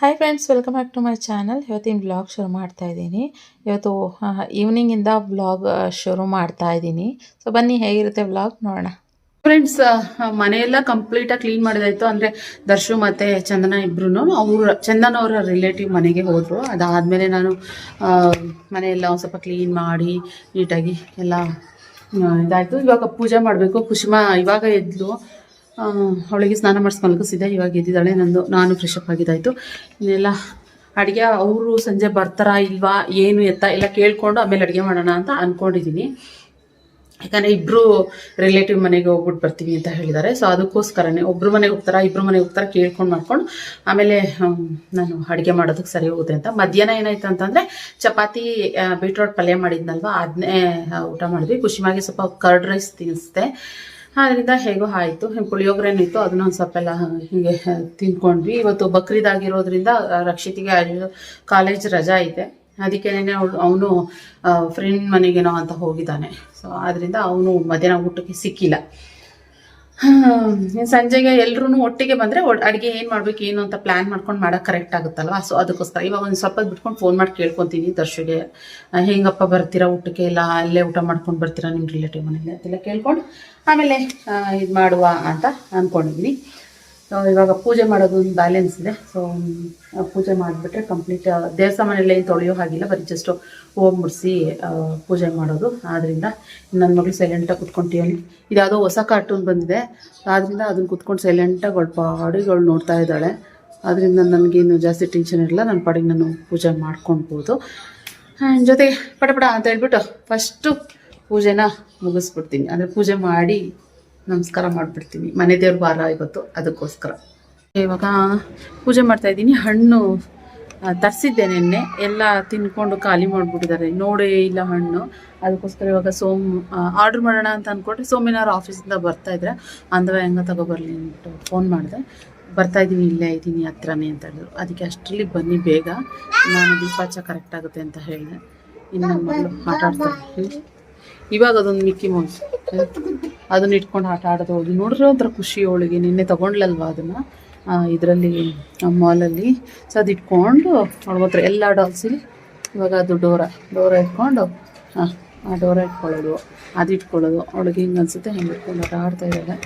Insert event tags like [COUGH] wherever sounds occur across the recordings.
Hi friends welcome back to my channel ಇವತ್ತಿನ blog ಶುರು ಮಾಡ್ತಾ ಇದ್ದೀನಿ. ಇವತ್ತು ಈವ್ನಿಂಗಿಂದ ಬ್ಲಾಗ್ ಶುರು ಮಾಡ್ತಾ ಇದ್ದೀನಿ. ಸೊ ಬನ್ನಿ ಹೇಗಿರುತ್ತೆ ಬ್ಲಾಗ್ ನೋಡೋಣ. ಫ್ರೆಂಡ್ಸ್ ಮನೆಯೆಲ್ಲ ಕಂಪ್ಲೀಟ್ ಆಗಿ ಕ್ಲೀನ್ ಮಾಡಿದಾಯ್ತು. ಅಂದ್ರೆ ದರ್ಶು ಮತ್ತೆ ಚಂದನ ಇಬ್ರು ಅವ್ರ ಚಂದನ ಅವರ ರಿಲೇಟಿವ್ ಮನೆಗೆ ಹೋದರು. ಅದಾದಮೇಲೆ ನಾನು ಮನೆಯೆಲ್ಲ ಒಂದು ಸ್ವಲ್ಪ ಕ್ಲೀನ್ ಮಾಡಿ ನೀಟಾಗಿ ಎಲ್ಲ ಇದಾಯಿತು. ಇವಾಗ ಪೂಜೆ ಮಾಡಬೇಕು. ಕುಸುಮ ಇವಾಗ ಎದ್ಲು ಆ, ಅವಳಿಗೆ ಸ್ನಾನ ಮಾಡಿಸಿ ಮಲಗಿಸಿದೆ. ಇವಾಗ ಇದ್ದಿದ್ದಾಳೆ ನಂದು, ನಾನು ಫ್ರೆಶ್ ಅಪ್ ಆಗಿದ್ದಾಯಿತು. ಇನ್ನೆಲ್ಲ ಅಡುಗೆ, ಅವರು ಸಂಜೆ ಬರ್ತಾರಾ ಇಲ್ವಾ, ಏನು ಎತ್ತ ಎಲ್ಲ ಕೇಳಿಕೊಂಡು ಆಮೇಲೆ ಅಡುಗೆ ಮಾಡೋಣ ಅಂತ ಅಂದ್ಕೊಂಡಿದ್ದೀನಿ ಯಾಕಂದರೆ ಇಬ್ಬರು ರಿಲೇಟಿವ್ ಮನೆಗೆ ಹೋಗ್ಬಿಟ್ಟು ಬರ್ತೀವಿ ಅಂತ ಹೇಳಿದ್ದಾರೆ. ಸೊ ಅದಕ್ಕೋಸ್ಕರನೇ ಒಬ್ಬರು ಮನೆಗೆ ಹೋಗ್ತಾರ ಇಬ್ಬರು ಮನೆಗೆ ಹೋಗ್ತಾರ ಕೇಳ್ಕೊಂಡು ಮಾಡ್ಕೊಂಡು ಆಮೇಲೆ ನಾನು ಅಡುಗೆ ಮಾಡೋದಕ್ಕೆ ಸರಿ ಹೋಗುತ್ತೆ ಅಂತ. ಮಧ್ಯಾಹ್ನ ಏನಾಯ್ತು ಅಂತಂದರೆ ಚಪಾತಿ ಬೀಟ್ರೋಟ್ ಪಲ್ಯ ಮಾಡಿದ್ನಲ್ವಾ ಅದನ್ನೇ ಊಟ ಮಾಡಿದ್ವಿ. ಖುಷಿಯಾಗಿ ಸ್ವಲ್ಪ ಕರ್ಡ್ ರೈಸ್ ತಿನ್ನಿಸ್ದೆ. ಅದರಿಂದ ಹೇಗೋ ಆಯಿತು. ಪುಳಿಯೋಗರೆ ಇತ್ತು ಅದನ್ನ ಒಂದು ಸ್ವಲ್ಪ ಎಲ್ಲ ಹೀಗೆ ತಿನ್ಕೊಂಡ್ವಿ. ಇವತ್ತು ಬಕ್ರೀದ್ ಆಗಿರೋದ್ರಿಂದ ರಕ್ಷಿತಿಗೆ ಕಾಲೇಜ್ ರಜಾ ಇದೆ. ಅದಕ್ಕೇನೆ ಅವಳು, ಅವನು ಫ್ರೆಂಡ್ ಮನೆಗೇನೋ ಅಂತ ಹೋಗಿದ್ದಾನೆ. ಸೊ ಅದರಿಂದ ಅವನು ಮಧ್ಯಾಹ್ನ ಊಟಕ್ಕೆ ಸಿಕ್ಕಿಲ್ಲ. ಸಂಜೆಗೆ ಎಲ್ರೂ ಒಟ್ಟಿಗೆ ಬಂದರೆ ಅಡುಗೆ ಏನು ಮಾಡ್ಬೇಕು, ಏನು ಅಂತ ಪ್ಲ್ಯಾನ್ ಮಾಡ್ಕೊಂಡು ಮಾಡೋಕೆ ಕರೆಕ್ಟ್ ಆಗುತ್ತಲ್ವ? ಸೊ ಅದಕ್ಕೋಸ್ಕರ ಇವಾಗ ಒಂದು ಸ್ವಲ್ಪ ಬಿಟ್ಕೊಂಡು ಫೋನ್ ಮಾಡಿ ಕೇಳ್ಕೊತೀನಿ ದರ್ಶಿಗೆ. ಹೆಂಗಪ್ಪ ಬರ್ತೀರಾ ಊಟಕ್ಕೆ? ಇಲ್ಲ ಅಲ್ಲೇ ಊಟ ಮಾಡ್ಕೊಂಡು ಬರ್ತೀರಾ ನಿಮ್ಮ ರಿಲೇಟಿವ್ ಮನೇಲಿ ಅಂತೆಲ್ಲ ಕೇಳ್ಕೊಂಡು ಆಮೇಲೆ ಇದು ಮಾಡುವ ಅಂತ ಅಂದ್ಕೊಂಡಿದ್ದೀನಿ ಇವಾಗ ಪೂಜೆ ಮಾಡೋದು ಒಂದು ಬ್ಯಾಲೆನ್ಸ್ ಇದೆ. ಸೊ ಪೂಜೆ ಮಾಡಿಬಿಟ್ರೆ ಕಂಪ್ಲೀಟ್ ದೇವಸ್ಥಾನ ಸಾಮಾನೆಲ್ಲ ಏನು ತೊಳೆಯೋ ಹಾಗಿಲ್ಲ. ಬರೀ ಜಸ್ಟ್ ಹೋಗಿ ಮುಡಿಸಿ ಪೂಜೆ ಮಾಡೋದು. ಆದ್ದರಿಂದ ನನ್ನ ಮಗಳು ಸೈಲೆಂಟಾಗಿ ಕುತ್ಕೊಂತೀವಲ್ಲಿ ಇದ್ಯಾವುದೋ ಹೊಸ ಕಾರ್ಟೂನ್ ಬಂದಿದೆ. ಆದ್ದರಿಂದ ಅದನ್ನ ಕುತ್ಕೊಂಡು ಸೈಲೆಂಟಾಗಿ ಅವಳು ಪಾಡಿಗಳು ನೋಡ್ತಾ ಇದ್ದಾಳೆ. ಅದರಿಂದ ನನಗೇನು ಜಾಸ್ತಿ ಟೆನ್ಷನ್ ಇರಲ್ಲ. ನನ್ನ ಪಾಡಿಗೆ ನಾನು ಪೂಜೆ ಮಾಡ್ಕೊಳ್ಬೋದು ಜೊತೆಗೆ ಪಟ ಪಟ ಅಂತ ಹೇಳ್ಬಿಟ್ಟು ಫಸ್ಟು ಪೂಜೆನ ಮುಗಿಸ್ಬಿಡ್ತೀನಿ. ಅಂದರೆ ಪೂಜೆ ಮಾಡಿ ನಮಸ್ಕಾರ ಮಾಡಿಬಿಡ್ತೀನಿ. ಮನೆ ದೇವ್ರ ವಾರ ಇವತ್ತು, ಅದಕ್ಕೋಸ್ಕರ. ಇವಾಗ ಪೂಜೆ ಮಾಡ್ತಾ ಇದ್ದೀನಿ. ಹಣ್ಣು ತರಿಸಿದ್ದೆ ನಿನ್ನೆ. ಎಲ್ಲ ತಿನ್ಕೊಂಡು ಖಾಲಿ ಮಾಡಿಬಿಟ್ಟಿದ್ದಾರೆ. ನೋಡೇ ಇಲ್ಲ ಹಣ್ಣು. ಅದಕ್ಕೋಸ್ಕರ ಇವಾಗ ಸೋಮ್ ಆರ್ಡ್ರ್ ಮಾಡೋಣ ಅಂತ ಅಂದ್ಕೊಂಡ್ರೆ ಸೋಮಿನಾರು ಆಫೀಸಿಂದ ಬರ್ತಾ ಇದ್ರೆ ಅಂದವ, ಹೆಂಗ ತಗೋಬರ್ಲಿ ಅಂದ್ಬಿಟ್ಟು ಫೋನ್ ಮಾಡಿದೆ. ಬರ್ತಾ ಇದ್ದೀನಿ, ಇಲ್ಲೇ ಇದ್ದೀನಿ, ಹತ್ರನೇ ಅಂತ ಹೇಳಿದ್ರು. ಅದಕ್ಕೆ ಅಷ್ಟರಲ್ಲಿ ಬನ್ನಿ ಬೇಗ. ನಾನು ದೀಪಾಚ ಕರೆಕ್ಟ್ ಆಗುತ್ತೆ ಅಂತ ಹೇಳಿದೆ. ಇನ್ನು ಮಾತಾಡ್ತಾ ಆಡ್ತಾಳೆ ಇವಾಗ ಅದೊಂದು ಮಿಕ್ಕಿ ಮೌಸ್ ಅದನ್ನ ಇಟ್ಕೊಂಡು ಆಟ ಆಡೋದು ಹೋಗಿ ನೋಡಿದ್ರೆ ಒಂಥರ ಖುಷಿ ಅವಳಿಗೆ. ನಿನ್ನೆ ತಗೊಂಡ್ಲಲ್ವ ಅದನ್ನು? ಇದರಲ್ಲಿ ಮಾಲಲ್ಲಿ. ಸೊ ಅದು ಇಟ್ಕೊಂಡು ಅವಳ ಹತ್ರ ಎಲ್ಲ ಡಾಲ್ಸಲ್ಲಿ ಇವಾಗ ಅದು ಡೋರ ಡೋರ ಇಟ್ಕೊಂಡು ಹಾಂ ಆ ಡೋರ ಇಟ್ಕೊಳ್ಳೋದು. ಅದು ಇಟ್ಕೊಳ್ಳೋದು. ಅವಳಿಗೆ ಹಿಂಗೆ ಅನ್ಸುತ್ತೆ, ಹಂಗೆ ಇಟ್ಕೊಂಡು ಆಟ ಆಡ್ತಾ ಇದ್ದಾಳೆ.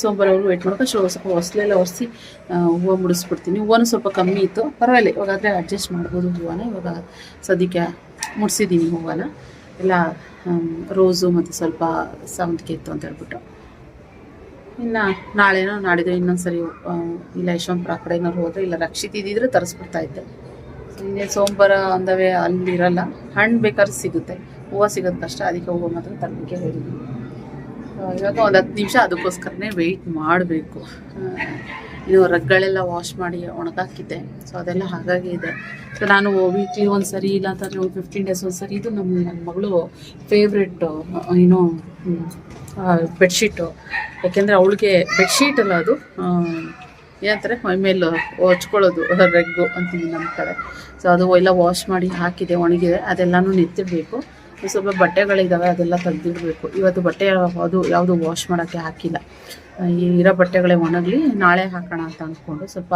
ಸೋಮವಾರ ಅವರು ವೆಯ್ಟ್ ಮಾಡ್ಕೊಂಡು ಶೋ ಸ್ವಲ್ಪ ಹೊಸಲೆಲ್ಲ ಒರೆಸಿ ಹೂವು ಮುಡಿಸ್ಬಿಡ್ತೀನಿ. ಹೂವನು ಸ್ವಲ್ಪ ಕಮ್ಮಿ ಇತ್ತು. ಪರವಾಗಿಲ್ಲ. ಇವಾಗಾದರೆ ಅಡ್ಜಸ್ಟ್ ಮಾಡ್ಬೋದು ಹೂವನ. ಇವಾಗ ಸದ್ಯಕ್ಕೆ ಮುಡಿಸಿದ್ದೀನಿ ಹೂವನ. ಎಲ್ಲ ರೋಸು ಮತ್ತು ಸ್ವಲ್ಪ ಸೌಂಡ್ ಇತ್ತು ಅಂತ ಹೇಳ್ಬಿಟ್ಟು. ಇನ್ನು ನಾಳೆನೋ ನಾಡಿದ್ದು ಇನ್ನೊಂದು ಸರಿ ಇಲ್ಲ ಯಶವಂತಪುರ ಆ ಕಡೆ ಏನಾದ್ರು ಹೋದರೆ, ಇಲ್ಲ ರಕ್ಷಿತ್ ಇದ್ದಿದ್ರೆ ತರಿಸ್ಬಿಡ್ತಾ ಇದ್ದೆ. ಇನ್ನೇ ಸೋಮವಾರ ಅಂದವೇ ಅಲ್ಲಿರಲ್ಲ ಹಣ್ಣು ಬೇಕಾದ್ರೆ ಸಿಗುತ್ತೆ. ಹೂವು ಸಿಗೋದು ಕಷ್ಟ ಅದಕ್ಕೆ ಹೂವು ಮಾತ್ರ ತರಲಿಕ್ಕೆ ಹೋಗಿದ್ದೀನಿ ಇವಾಗ ಒಂದು ಹತ್ತು ನಿಮಿಷ ಅದಕ್ಕೋಸ್ಕರನೇ ವೆಯ್ಟ್ ಮಾಡಬೇಕು. ಇದು ರಗ್ಗಳೆಲ್ಲ ವಾಶ್ ಮಾಡಿ ಒಣಗಾಕಿದ್ದೆ. ಸೊ ಅದೆಲ್ಲ ಹಾಗಾಗಿ ಇದೆ. ಸೊ ನಾನು ವೀಕ್ಲಿ ಒಂದು ಸರಿ ಇಲ್ಲ ಅಂತಂದರೆ ಒಂದು ಫಿಫ್ಟೀನ್ ಡೇಸ್ ಒಂದು ಸರಿ ಇದು ನಮ್ಮ ನನ್ನ ಮಗಳು ಫೇವ್ರೆಟ್ ಏನು ಬೆಡ್ಶೀಟು ಯಾಕೆಂದರೆ ಅವಳಿಗೆ ಬೆಡ್ಶೀಟ್ ಅಲ್ಲ ಅದು ಏನಂತಾರೆ, ಮೈ ಮೇಲೆ ಹೊಚ್ಕೊಳ್ಳೋದು ರೆಗ್ಗು ಅಂತೀವಿ ನಮ್ಮ ಕಡೆ. ಸೊ ಅದು ಎಲ್ಲ ವಾಶ್ ಮಾಡಿ ಹಾಕಿದೆ, ಒಣಗಿದೆ, ಅದೆಲ್ಲನೂ ನೆತ್ತಿಡಬೇಕು ಸ್ವಲ್ಪ ಬಟ್ಟೆಗಳಿದ್ದಾವೆ ಅದೆಲ್ಲ ತೆಗೆದಿಡಬೇಕು. ಇವತ್ತು ಬಟ್ಟೆ ಅದು ಯಾವುದು ವಾಶ್ ಮಾಡೋಕ್ಕೆ ಹಾಕಿಲ್ಲ. ಈ ಇರೋ ಬಟ್ಟೆಗಳೇ ಒಣಗಲಿ ನಾಳೆ ಹಾಕೋಣ ಅಂತ ಅಂದ್ಕೊಂಡು ಸ್ವಲ್ಪ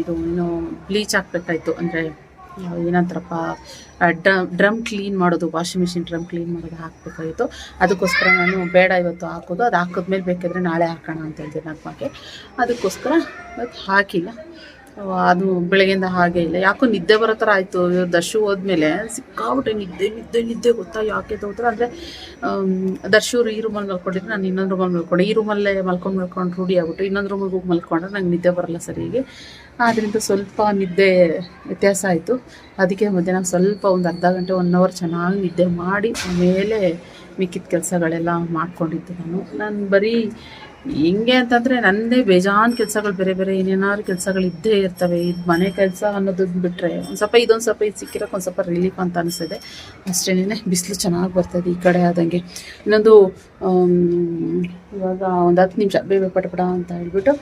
ಇದು ಏನು ಬ್ಲೀಚ್ ಹಾಕ್ಬೇಕಾಯ್ತು. ಅಂದರೆ ಏನಂತಾರಪ್ಪ ಡ್ರಮ್ ಡ್ರಮ್ ಕ್ಲೀನ್ ಮಾಡೋದು, ವಾಷಿಂಗ್ ಮಿಷಿನ್ ಡ್ರಮ್ ಕ್ಲೀನ್ ಮಾಡೋದು ಹಾಕಬೇಕಾಗಿತ್ತು ಅದಕ್ಕೋಸ್ಕರ ನಾನು ಬೇಡ ಇವತ್ತು ಹಾಕೋದು. ಅದು ಹಾಕಿದ್ಮೇಲೆ ಬೇಕಾದರೆ ನಾಳೆ ಹಾಕೋಣ ಅಂತ ಹೇಳಿದೆ ಬಗ್ಗೆ ಅದಕ್ಕೋಸ್ಕರ ಇವತ್ತು ಹಾಕಿಲ್ಲ. ಅದು ಬೆಳಗ್ಗೆಯಿಂದ ಹಾಗೆ ಇಲ್ಲ. ಯಾಕೋ ನಿದ್ದೆ ಬರೋ ಥರ ಆಯಿತು. ದರ್ಶು ಹೋದ್ಮೇಲೆ ಸಿಕ್ಕಾಬಿಟ್ಟೆ ನಿದ್ದೆ ನಿದ್ದೆ ನಿದ್ದೆ ಗೊತ್ತಾ ಯಾಕೆ ತಗೋತಾರೆ ಅಂದರೆ ದರ್ಶು ಈ ರೂಮಲ್ಲಿ ಮಲ್ಕೊಂಡಿದ್ರೆ ನಾನು ಇನ್ನೊಂದು ರೂಮಲ್ಲಿ ಮಲ್ಕೊಂಡೆ. ಈ ರೂಮಲ್ಲೇ ಮಲ್ಕೊಂಡು ಮಲ್ಕೊಂಡು ರೂಢಿ ಆಗ್ಬಿಟ್ಟು ಇನ್ನೊಂದು ರೂಮಿಗೆ ಹೋಗಿ ಮಲ್ಕೊಂಡ್ರೆ ನಂಗೆ ನಿದ್ದೆ ಬರಲ್ಲ ಸರಿಗೆ ಆದ್ದರಿಂದ ಸ್ವಲ್ಪ ನಿದ್ದೆ ವ್ಯತ್ಯಾಸ ಆಯಿತು. ಅದಕ್ಕೆ ಮಧ್ಯಾಹ್ನ ಸ್ವಲ್ಪ ಒಂದು ಅರ್ಧ ಗಂಟೆ ಒನ್ ಅವರ್ ಚೆನ್ನಾಗಿ ನಿದ್ದೆ ಮಾಡಿ ಆಮೇಲೆ ಮಿಕ್ಕಿದ ಕೆಲಸಗಳೆಲ್ಲ ಮಾಡ್ಕೊಂಡಿದ್ದೆ ನಾನು. ನಾನು ಬರೀ ಹೆಂಗೆ ಅಂತಂದರೆ ನನ್ನದೇ ಬೇಜಾನ್ ಕೆಲಸಗಳು ಬೇರೆ ಬೇರೆ, ಏನೇನಾದ್ರು ಕೆಲಸಗಳು ಇದ್ದೇ ಇರ್ತವೆ. ಇದು ಮನೆ ಕೆಲಸ ಅನ್ನೋದನ್ನ ಬಿಟ್ಟರೆ ಒಂದು ಸ್ವಲ್ಪ ಇದೊಂದು ಸ್ವಲ್ಪ ಇದು ಸಿಕ್ಕಿರೋಕೆ ಒಂದು ಸ್ವಲ್ಪ ರಿಲೀಫ್ ಅಂತ ಅನಿಸ್ತಿದೆ. ಅಷ್ಟೇನೆ ಬಿಸಿಲು ಚೆನ್ನಾಗಿ ಬರ್ತದೆ ಈ ಕಡೆ ಆದಂಗೆ. ಇನ್ನೊಂದು ಇವಾಗ ಒಂದು ಹತ್ತು ನಿಮಿಷ, ಬೇಗ ಪಟಪಟ ಅಂತ ಹೇಳ್ಬಿಟ್ಟು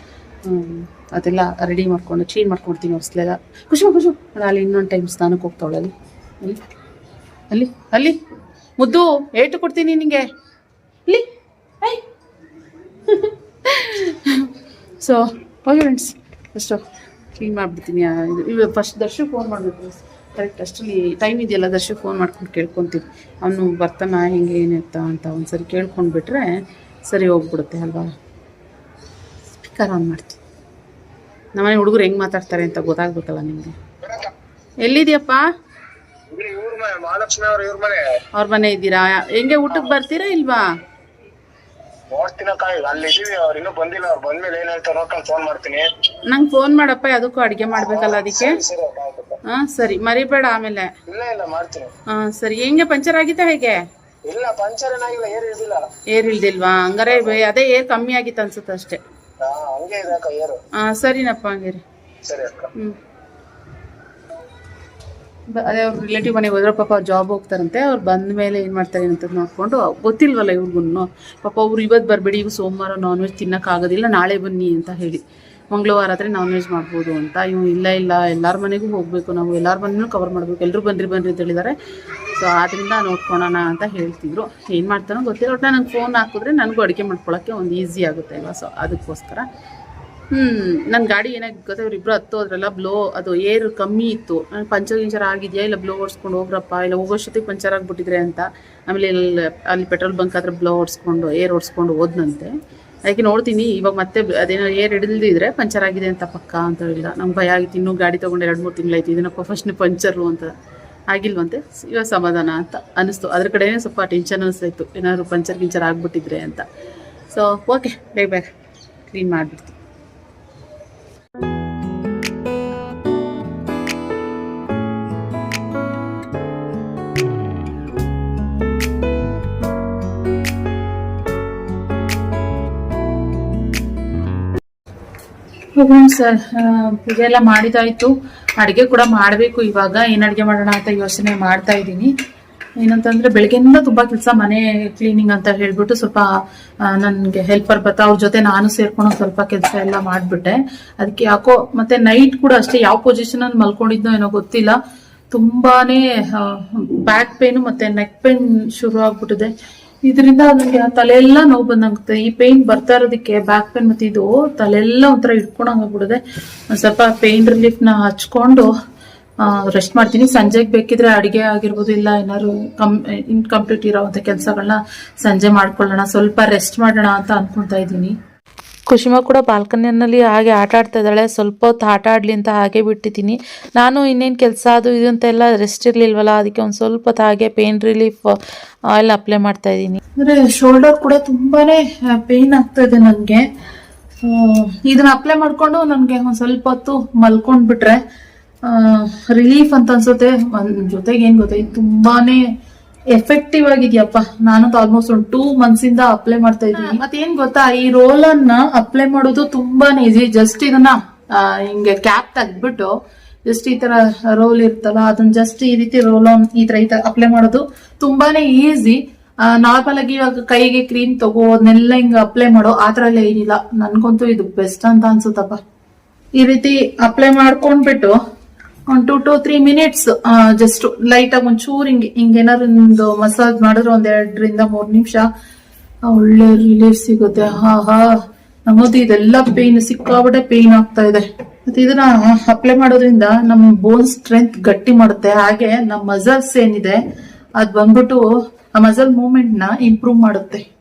ಅದೆಲ್ಲ ರೆಡಿ ಮಾಡ್ಕೊಂಡು ಚೇಂಜ್ ಮಾಡ್ಕೊಡ್ತೀನಿ ಹೊಸ್ಲೆಲ್ಲ. ಖುಷಿ ಖುಷಿ ಅಲ್ಲಿ ಇನ್ನೊಂದು ಟೈಮ್ ಸ್ನಾನಕ್ಕೆ ಹೋಗ್ತಾವಳೆ ಅಲ್ಲಿ. ಅಲ್ಲಿ ಅಲ್ಲಿ ಅಲ್ಲಿ. ಮುದ್ದು, ಏಟು ಕೊಡ್ತೀನಿ ನಿನಗೆ. ಇಲ್ಲಿ ಐ ಸೊ ಓಕೆ ಫ್ರೆಂಡ್ಸ್ ಅಷ್ಟು ಕ್ಲೀನ್ ಮಾಡಿಬಿಡ್ತೀನಿ. ಇವಾಗ ಫಸ್ಟ್ ದರ್ಶು ಫೋನ್ ಮಾಡಬೇಕು ಕರೆಕ್ಟ್ ಅಷ್ಟರಲ್ಲಿ ಟೈಮ್ ಇದೆಯಲ್ಲ ದರ್ಶು ಫೋನ್ ಮಾಡ್ಕೊಂಡು ಕೇಳ್ಕೊತೀವಿ. ಅವನು ಬರ್ತಾನ ಹೆಂಗೆ ಏನಿತ್ತ ಅಂತ ಒಂದ್ಸರಿ ಕೇಳ್ಕೊಂಡ್ಬಿಟ್ರೆ ಸರಿ ಹೋಗ್ಬಿಡುತ್ತೆ ಅಲ್ವಾ? ಸ್ಪೀಕರ್ ಆನ್ ಮಾಡ್ತೀನಿ ನಮ್ಮನೆ ಹುಡುಗರು ಹೆಂಗೆ ಮಾತಾಡ್ತಾರೆ ಅಂತ ಗೊತ್ತಾಗ್ಬೇಕಲ್ಲ ನಿಮಗೆ? ಎಲ್ಲಿದೆಯಪ್ಪ? ಅವ್ರ ಮನೆ ಇದ್ದೀರಾ? ಹೆಂಗೆ ಊಟಕ್ಕೆ ಬರ್ತೀರಾ ಇಲ್ವಾ? ನೋಡ್ತೀನಕ್ಕ ಈಗ ಅಲ್ಲಿ ಇದೀವಿ ಅವ್ರು ಇನ್ನೂ ಬಂದಿಲ್ಲ ಅವ್ರು ಬಂದ್ಮೇಲೆ ಏನ್ ಹೇಳ್ತಾರ ನೋಡ್ಕೊಂಡು ಫೋನ್ ಮಾಡ್ತೀನಿ. ನಂಗೆ ಫೋನ್ ಮಾಡಪ್ಪ ಅದಕ್ಕೂ ಅಡುಗೆ ಮಾಡ್ಬೇಕಲ್ಲ ಅದಕ್ಕೆ. ಸರಿ. ಹಾಂ ಸರಿ ಮರಿಬೇಡ ಆಮೇಲೆ. ಇಲ್ಲ ಇಲ್ಲ ಮಾಡ್ತೀನಿ. ಹಾಂ ಸರಿ ಹೆಂಗೆ ಪಂಚರ್ ಆಗಿತ್ತಾ ಹೇಗೆ? ಇಲ್ಲ ಪಂಚರ್ ಏನಾಗಿಲ್ಲ ಏರ್ ಇರ್ಲಿಲ್ಲ. ಏರ್ ಇಲ್ದಿಲ್ವಾ? ಹಂಗಾರೆ ಬೆ- ಅದೇ ಏರ್ ಕಮ್ಮಿ ಆಗಿತ್ತು ಅನ್ಸುತ್ತೆ ಅಷ್ಟೇ. ಹಾ ಹಂಗೆ ಇದೆ ಅಕ್ಕ ಏರು. ಹಾಂ ಸರಿನಪ್ಪ ಹಂಗೇರಿ. ಸರಿ ಅಕ್ಕ. ಹ್ಞೂ ಅದೇ ಅವ್ರ ರಿಲೇಟಿವ್ ಮನೆಗೆ ಹೋದ್ರೆ ಪಾಪ ಜಾಬ್ ಹೋಗ್ತಾರಂತೆ, ಅವ್ರು ಬಂದ ಮೇಲೆ ಏನು ಮಾಡ್ತಾರೆ ಅಂತ ನೋಡ್ಕೊಂಡು ಗೊತ್ತಿಲ್ವಲ್ಲ ಇವ್ರಿಗೂ ಪಾಪ ಅವ್ರು ಇವತ್ತು ಬರಬೇಡಿ, ಇವು ಸೋಮವಾರ ನಾನ್ ವೆಜ್ ತಿನ್ನೋಕ್ಕಾಗೋದಿಲ್ಲ, ನಾಳೆ ಬನ್ನಿ ಅಂತ ಹೇಳಿ. ಮಂಗಳವಾರ ಆದರೆ ನಾನ್ ವೆಜ್ ಮಾಡ್ಬೋದು ಅಂತ. ಇವು ಇಲ್ಲ ಇಲ್ಲ, ಎಲ್ಲರ ಮನೆಗೂ ಹೋಗಬೇಕು ನಾವು, ಎಲ್ಲರ ಮನೆಯೂ ಕವರ್ ಮಾಡಬೇಕು ಎಲ್ಲರೂ ಬನ್ನಿರಿ ಬನ್ನಿರಿ ಅಂತ ಹೇಳಿದ್ದಾರೆ ಸೊ ಆದ್ದರಿಂದ ನೋಡ್ಕೊಳೋಣ ಅಂತ ಹೇಳ್ತಿದ್ರು. ಏನು ಮಾಡ್ತಾನೋ ಗೊತ್ತಿಲ್ಲ ಒಟ್ಟು ನನಗೆ ಫೋನ್ ಹಾಕಿದ್ರೆ ನನಗೂ ಅಡುಗೆ ಮಾಡ್ಕೊಳ್ಳೋಕ್ಕೆ ಒಂದು ಈಸಿ ಆಗುತ್ತೆ ಅಲ್ವಾ? ಸೊ ಅದಕ್ಕೋಸ್ಕರ. ಹ್ಞೂ ನನ್ನ ಗಾಡಿ ಏನಾಗಿ ಇಬ್ರು ಹತ್ತು ಹತ್ತೋದ್ರಲ್ಲ ಬ್ಲೋ ಅದು ಏರ್ ಕಮ್ಮಿ ಇತ್ತು. ಪಂಚರ್ ಗಿಂಚರ್ ಆಗಿದೆಯಾ? ಇಲ್ಲ ಬ್ಲೋ ಓಡಿಸ್ಕೊಂಡು ಹೋಗ್ರಪ್ಪ? ಇಲ್ಲ ಹೋಗೋಷ್ಟೊತ್ತಿಗೆ ಪಂಚರ್ ಆಗಿಬಿಟ್ಟಿದ್ರೆ ಅಂತ. ಆಮೇಲೆ ಇಲ್ಲಿ, ಅಲ್ಲಿ ಪೆಟ್ರೋಲ್ ಬಂಕ್ ಹತ್ರ ಬ್ಲೋ ಓಡಿಸ್ಕೊಂಡು ಏರ್ ಓಡಿಸ್ಕೊಂಡು ಹೋದ್ನಂತೆ. ಅದಕ್ಕೆ ನೋಡ್ತೀನಿ, ಇವಾಗ ಮತ್ತೆ ಅದೇನೋ ಏರ್ ಹಿಡಿದಿದ್ರೆ ಪಂಚರ್ ಆಗಿದೆ ಅಂತ ಪಕ್ಕ ಅಂತ ಹೇಳಿಲ್ಲ. ನಂಗೆ ಭಯ ಆಗಿತ್ತು, ಇನ್ನೂ ಗಾಡಿ ತೊಗೊಂಡು ಎರಡು ಮೂರು ತಿಂಗಳಾಯ್ತು ಇದನ್ನಪ್ಪ ಫಸ್ಟ್ ಪಂಚರು ಅಂತ ಆಗಿಲ್ವಂತೆ. ಇವಾಗ ಸಮಾಧಾನ ಅಂತ ಅನಿಸ್ತು ಅದ್ರ ಕಡೆನೇ ಸ್ವಲ್ಪ ಟೆನ್ಷನ್ ಅನಿಸ್ತಾಯಿತ್ತು ಏನಾದ್ರು ಪಂಚರ್ ಗಿಂಚರ್ ಆಗಿಬಿಟ್ಟಿದ್ರೆ ಅಂತ. ಸೊ ಓಕೆ ಬೇಗ ಬೇಗ ಕ್ಲೀನ್ ಮಾಡಿಬಿಡ್ತೀನಿ ಸರ್ ಪೂಜೆ ಎಲ್ಲ ಮಾಡಿದಾಯ್ತು. ಅಡುಗೆ ಕೂಡ ಮಾಡಬೇಕು ಇವಾಗ. ಏನು ಅಡುಗೆ ಮಾಡೋಣ ಅಂತ ಯೋಚನೆ ಮಾಡ್ತಾ ಇದ್ದೀನಿ. ಏನಂತಂದ್ರೆ ಬೆಳಗ್ಗೆಯಿಂದ ತುಂಬಾ ಕೆಲಸ, ಮನೆ ಕ್ಲೀನಿಂಗ್ ಅಂತ ಹೇಳ್ಬಿಟ್ಟು ಸ್ವಲ್ಪ ನನಗೆ ಹೆಲ್ಪರ್ ಬರ್ತಾ ಅವ್ರ ಜೊತೆ ನಾನು ಸೇರ್ಕೊಂಡು ಸ್ವಲ್ಪ ಕೆಲಸ ಎಲ್ಲ ಮಾಡ್ಬಿಟ್ಟೆ. ಅದಕ್ಕೆ ಯಾಕೋ, ಮತ್ತೆ ನೈಟ್ ಕೂಡ ಅಷ್ಟೇ ಯಾವ ಪೊಸಿಷನ್ ಅಲ್ಲಿ ಮಲ್ಕೊಂಡಿದ್ನೋ ಏನೋ ಗೊತ್ತಿಲ್ಲ. ತುಂಬಾನೇ ಬ್ಯಾಕ್ ಪೇನು ಮತ್ತೆ ನೆಕ್ ಪೇನ್ ಶುರು ಆಗ್ಬಿಟ್ಟಿದೆ. ಇದರಿಂದ ನನಗೆ ತಲೆಯೆಲ್ಲ ನೋವು ಬಂದಂಗುತ್ತೆ. ಈ ಪೇನ್ ಬರ್ತಾ ಇರೋದಕ್ಕೆ ಬ್ಯಾಕ್ ಪೇನ್ ಮತ್ತೆ ಇದು ತಲೆಯೆಲ್ಲ ಒಂಥರ ಇಟ್ಕೊಂಡಂಗ್ ಒಂದು ಸ್ವಲ್ಪ ಪೇನ್ ರಿಲೀಫ್ನ ಹಚ್ಕೊಂಡು ರೆಸ್ಟ್ ಮಾಡ್ತೀನಿ. ಸಂಜೆಗೆ ಬೇಕಿದ್ರೆ ಅಡಿಗೆ ಆಗಿರ್ಬೋದು ಇಲ್ಲ ಏನಾದ್ರು ಕಮ್ ಇನ್ಕಂಪ್ಲೀಟ್ ಇರೋವಂಥ ಕೆಲಸಗಳನ್ನ ಸಂಜೆ ಮಾಡ್ಕೊಳ್ಳೋಣ. ಸ್ವಲ್ಪ ರೆಸ್ಟ್ ಮಾಡೋಣ ಅಂತ ಅನ್ಕೊಳ್ತಾ ಇದ್ದೀನಿ. ಕುಶಿಮ ಕೂಡ ಬಾಲ್ಕನಿಯಲ್ಲಿ ಹಾಗೆ ಆಟ ಆಡ್ತಾ ಇದ್ದಾಳೆ. ಸ್ವಲ್ಪ ಹೊತ್ತು ಆಟ ಆಡಲಿ ಅಂತ ಹಾಗೆ ಬಿಟ್ಟಿದ್ದೀನಿ. ನಾನು ಇನ್ನೇನು ಕೆಲಸ ಅದು ಇದು ಅಂತೆಲ್ಲ ರೆಸ್ಟ್ ಇರಲಿಲ್ವಲ್ಲ, ಅದಕ್ಕೆ ಒಂದು ಸ್ವಲ್ಪ ಹೊತ್ತು ಹಾಗೆ ಪೇನ್ ರಿಲೀಫ್ ಆಯಿಲ್ ಅಪ್ಲೈ ಮಾಡ್ತಾ ಇದ್ದೀನಿ. ಅಂದರೆ ಶೋಲ್ಡರ್ ಕೂಡ ತುಂಬಾ ಪೇನ್ ಆಗ್ತಾ ಇದೆ ನನಗೆ. ಇದನ್ನ ಅಪ್ಲೈ ಮಾಡಿಕೊಂಡು ನನಗೆ ಒಂದು ಸ್ವಲ್ಪ ಹೊತ್ತು ಮಲ್ಕೊಂಡ್ಬಿಟ್ರೆ ರಿಲೀಫ್ ಅಂತ ಅನ್ಸುತ್ತೆ. ಜೊತೆಗೆ ಏನು ಗೊತ್ತಾ, ಇದು ತುಂಬಾನೇ ಎಫೆಕ್ಟಿವ್ ಆಗಿದ್ಯಪ್ಪ ನಾನು ಆಲ್ಮೋಸ್ಟ್ ಒಂದು ಟೂ ಮಂತ್ಸ್ ಇಂದ ಅಪ್ಲೈ ಮಾಡ್ತಾ ಇದ್ದೀನಿ. ಮತ್ತೇನ್ ಗೊತ್ತಾ ಈ ರೋಲ್ ಅನ್ನ ಅಪ್ಲೈ ಮಾಡೋದು ತುಂಬಾನೇ ಈಸಿ ಜಸ್ಟ್ ಇದನ್ನ ಹಿಂಗೆ ಕ್ಯಾಪ್ ತೆಗ್ದ್ಬಿಟ್ಟು ಜಸ್ಟ್ ಈ ತರ ರೋಲ್ ಇರ್ತಲ್ಲ ಅದನ್ನ ಜಸ್ಟ್ ಈ ರೀತಿ ರೋಲ್ ಆನ್ ಈ ತರ ಈ ತರ ಅಪ್ಲೈ ಮಾಡೋದು ತುಂಬಾನೇ ಈಸಿ ನಾರ್ಮಲ್ ಆಗಿ ಇವಾಗ ಕೈಗೆ ಕ್ರೀಮ್ ತಗೋ ಅದನ್ನೆಲ್ಲ ಹಿಂಗ ಅಪ್ಲೈ ಮಾಡೋ ಆ ತರ ಎಲ್ಲ ಏನಿಲ್ಲ. ನನ್ಗಂತೂ ಇದು ಬೆಸ್ಟ್ ಅಂತ ಅನ್ಸುತ್ತಪ್ಪ. ಈ ರೀತಿ ಅಪ್ಲೈ ಮಾಡ್ಕೊಂಡ್ಬಿಟ್ಟು ಒಂದ್ two to three minutes just light ಆಗಿ ಒಂಚೂರು ಹಿಂಗೆ ಹಿಂಗೇನಾದ್ರು ಒಂದು ಮಸಾಜ್ ಮಾಡಿದ್ರೆ ಒಂದ್ ಎರಡರಿಂದ ಮೂರ್ ನಿಮಿಷ ಒಳ್ಳೆ ರಿಲೀಫ್ ಸಿಗುತ್ತೆ. ಹಾ ಹಾ. ನಮ್ಮದು ಇದೆಲ್ಲ ಪೇನ್ ಸಿಕ್ಕಾಬಿಟ್ಟೆ ಪೇನ್ ಆಗ್ತಾ ಇದೆ. ಮತ್ತೆ ಇದನ್ನ ಅಪ್ಲೈ ಮಾಡೋದ್ರಿಂದ ನಮ್ ಬೋನ್ ಸ್ಟ್ರೆಂತ್ ಗಟ್ಟಿ ಮಾಡುತ್ತೆ. ಹಾಗೆ ನಮ್ಮ ಮಸಲ್ಸ್ ಏನಿದೆ, ಅದ್ ಬಂದ್ಬಿಟ್ಟು ಆ ಮಸಲ್ ಮೂವ್ಮೆಂಟ್ನ ಇಂಪ್ರೂವ್ ಮಾಡುತ್ತೆ.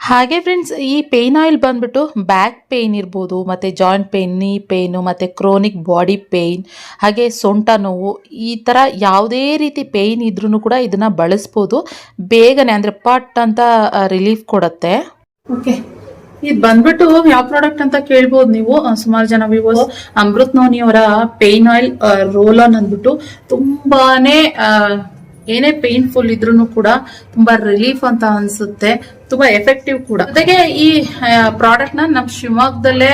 ಹಾಗೆ ಫ್ರೆಂಡ್ಸ್ ಈ ಪೇನ್ ಆಯಿಲ್ ಬಂದ್ಬಿಟ್ಟು ಬ್ಯಾಕ್ ಪೇಯ್ನ್ ಇರ್ಬೋದು, ಮತ್ತು ಜಾಯಿಂಟ್ ಪೇಯ್ನ್ ನೀ ಪೇಯ್ನು ಮತ್ತು ಕ್ರೋನಿಕ್ ಬಾಡಿ ಪೇಯ್ನ್ ಹಾಗೆ ಸೊಂಟ ನೋವು, ಈ ಥರ ಯಾವುದೇ ರೀತಿ ಪೇಯ್ನ್ ಇದ್ರೂ ಕೂಡ ಇದನ್ನು ಬಳಸ್ಬೋದು. ಬೇಗನೆ ಅಂದರೆ ಪಟ್ ಅಂತ ರಿಲೀಫ್ ಕೊಡುತ್ತೆ. ಓಕೆ ಇದು ಬಂದ್ಬಿಟ್ಟು ಯಾವ ಪ್ರಾಡಕ್ಟ್ ಅಂತ ಕೇಳ್ಬೋದು ನೀವು. ಸುಮಾರು ಜನ ವಿವೋಸ್ ಅಮೃತ್ ನೋನಿ ಅವರ ಪೇನ್ ಆಯಿಲ್ ರೋಲ್ ಆನ್ ಅಂದ್ಬಿಟ್ಟು ತುಂಬಾನೇ ಏನೇ ಪೇನ್ಫುಲ್ ಇದ್ರೂ ಕೂಡ ತುಂಬಾ ರಿಲೀಫ್ ಅಂತ ಅನ್ಸುತ್ತೆ, ತುಂಬಾ ಎಫೆಕ್ಟಿವ್ ಕೂಡ. ಜೊತೆಗೆ ಈ ಪ್ರಾಡಕ್ಟ್ನ ನಮ್ ಶಿವಮೊಗ್ಗದಲ್ಲೇ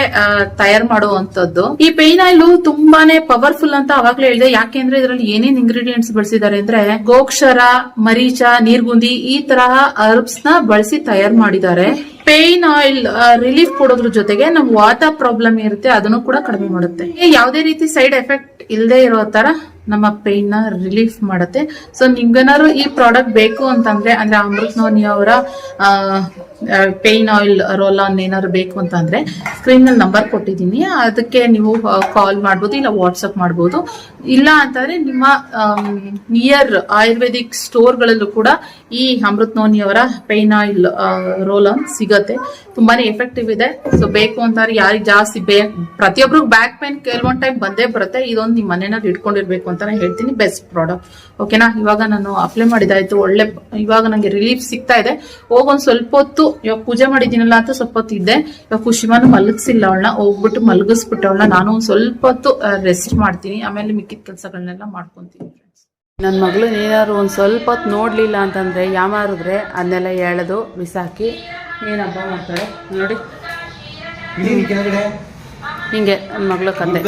ತಯಾರು ಮಾಡುವಂತದ್ದು ಈ ಪೇನ್ ಆಯಿಲ್ ತುಂಬಾನೇ ಪವರ್ಫುಲ್ ಅಂತ ಅವಾಗ್ಲೇ ಹೇಳಿದೆ. ಯಾಕೆಂದ್ರೆ ಇದರಲ್ಲಿ ಏನೇನ್ ಇಂಗ್ರೀಡಿಯೆಂಟ್ಸ್ ಬಳಸಿದ್ದಾರೆ ಅಂದ್ರೆ ಗೋಕ್ಷರ, ಮರೀಚ, ನೀರ್ಗುಂದಿ ಈ ತರಹ ಅರ್ಬ್ಸ್ನ ಬಳಸಿ ತಯಾರು ಮಾಡಿದ್ದಾರೆ. ಪೇನ್ ಆಯಿಲ್ ರಿಲೀಫ್ ಕೊಡೋದ್ರ ಜೊತೆಗೆ ನಮ್ ವಾತ ಪ್ರಾಬ್ಲಮ್ ಇರುತ್ತೆ, ಅದನ್ನು ಕೂಡ ಕಡಿಮೆ ಮಾಡುತ್ತೆ. ಯಾವುದೇ ರೀತಿ ಸೈಡ್ ಎಫೆಕ್ಟ್ ಇಲ್ಲದೆ ಇರೋ ತರ ನಮ್ಮ ಪೇಯ್ನ ರಿಲೀಫ್ ಮಾಡುತ್ತೆ. ಸೊ ನಿಮ್ಗೇನಾದ್ರು ಈ ಪ್ರಾಡಕ್ಟ್ ಬೇಕು ಅಂತಂದ್ರೆ, ಅಂದ್ರೆ ಅಮೃತ್ ನೋನಿ ಅವರ ಪೇಯ್ನ್ ಆಯಿಲ್ ರೋಲ್ ಆನ್ ಏನಾದ್ರು ಬೇಕು ಅಂತಂದ್ರೆ ಸ್ಕ್ರೀನ್ನಲ್ಲಿ ನಂಬರ್ ಕೊಟ್ಟಿದ್ದೀನಿ. ಅದಕ್ಕೆ ನೀವು ಕಾಲ್ ಮಾಡ್ಬೋದು, ಇಲ್ಲ ವಾಟ್ಸಪ್ ಮಾಡ್ಬೋದು. ಇಲ್ಲ ಅಂತಂದ್ರೆ ನಿಮ್ಮ ನಿಯರ್ ಆಯುರ್ವೇದಿಕ್ ಸ್ಟೋರ್ಗಳಲ್ಲೂ ಕೂಡ ಈ ಅಮೃತ್ ನೋನಿ ಅವರ ಪೇಯ್ನ್ ಆಯಿಲ್ ರೋಲ್ ಆನ್ ಸಿಗತ್ತೆ. ತುಂಬಾನೇ ಎಫೆಕ್ಟಿವ್ ಇದೆ. ಸೊ ಬೇಕು ಅಂತಾರೆ ಯಾರಿಗೆ ಜಾಸ್ತಿ ಬೇ ಬ್ಯಾಕ್ ಪೇನ್ ಕೆಲವೊಂದು ಟೈಮ್ ಬಂದೇ ಬರುತ್ತೆ. ಇದೊಂದು ನಿಮ್ಮ ಮನೆಯಲ್ಲಿ ಇಟ್ಕೊಂಡಿರ್ಬೇಕು ಅಂತಾನೆ ಹೇಳ್ತೀನಿ ಬೆಸ್ಟ್ ಪ್ರಾಡಕ್ಟ್ ಓಕೆನಾ ಇವಾಗ ನಾನು ಅಪ್ಲೈ ಮಾಡಿದಾಯ್ತು ಒಳ್ಳೆ ಇವಾಗ ನಂಗೆ ರಿಲೀಫ್ ಸಿಗ್ತಾ ಇದೆ. ಹೋಗೊಂದು ಸ್ವಲ್ಪ ಹೊತ್ತು ಇವಾಗ ಪೂಜೆ ಮಾಡಿದ್ದೀನಲ್ಲ ಅಂತ ಸ್ವಲ್ಪ ಹೊತ್ತು ಇದ್ದೆ. ಇವಾಗ ಖುಷಿಮಾನು ಮಲಗಿಸಿಲ್ಲ ಅವಳನ್ನ ಹೋಗ್ಬಿಟ್ಟು ಮಲಗಿಸ್ಬಿಟ್ಟು ಅವಳನ್ನ. ನಾನು ಒಂದು ಸ್ವಲ್ಪ ಹೊತ್ತು ರೆಸ್ಟ್ ಮಾಡ್ತೀನಿ. ಆಮೇಲೆ ಮಿಕ್ಕಿದ ಕೆಲಸಗಳನ್ನೆಲ್ಲ ಮಾಡ್ಕೊತೀನಿ ನನ್ನ ಮಗಳು ಏನಾದ್ರು ಒಂದು ಸ್ವಲ್ಪ ಹೊತ್ತು ನೋಡಲಿಲ್ಲ ಅಂತಂದರೆ ಯಾಮಾರಿದ್ರೆ ಅದನ್ನೆಲ್ಲ ಎಳೆದು ಬಿಸಾಕಿ ಏನಪ್ಪ ಹಬ್ಬ ಮಾಡ್ತಾಳೆ. ನೋಡಿ. ಹಿಂಗೆ ನನ್ನ ಮಗಳು ಕತೆ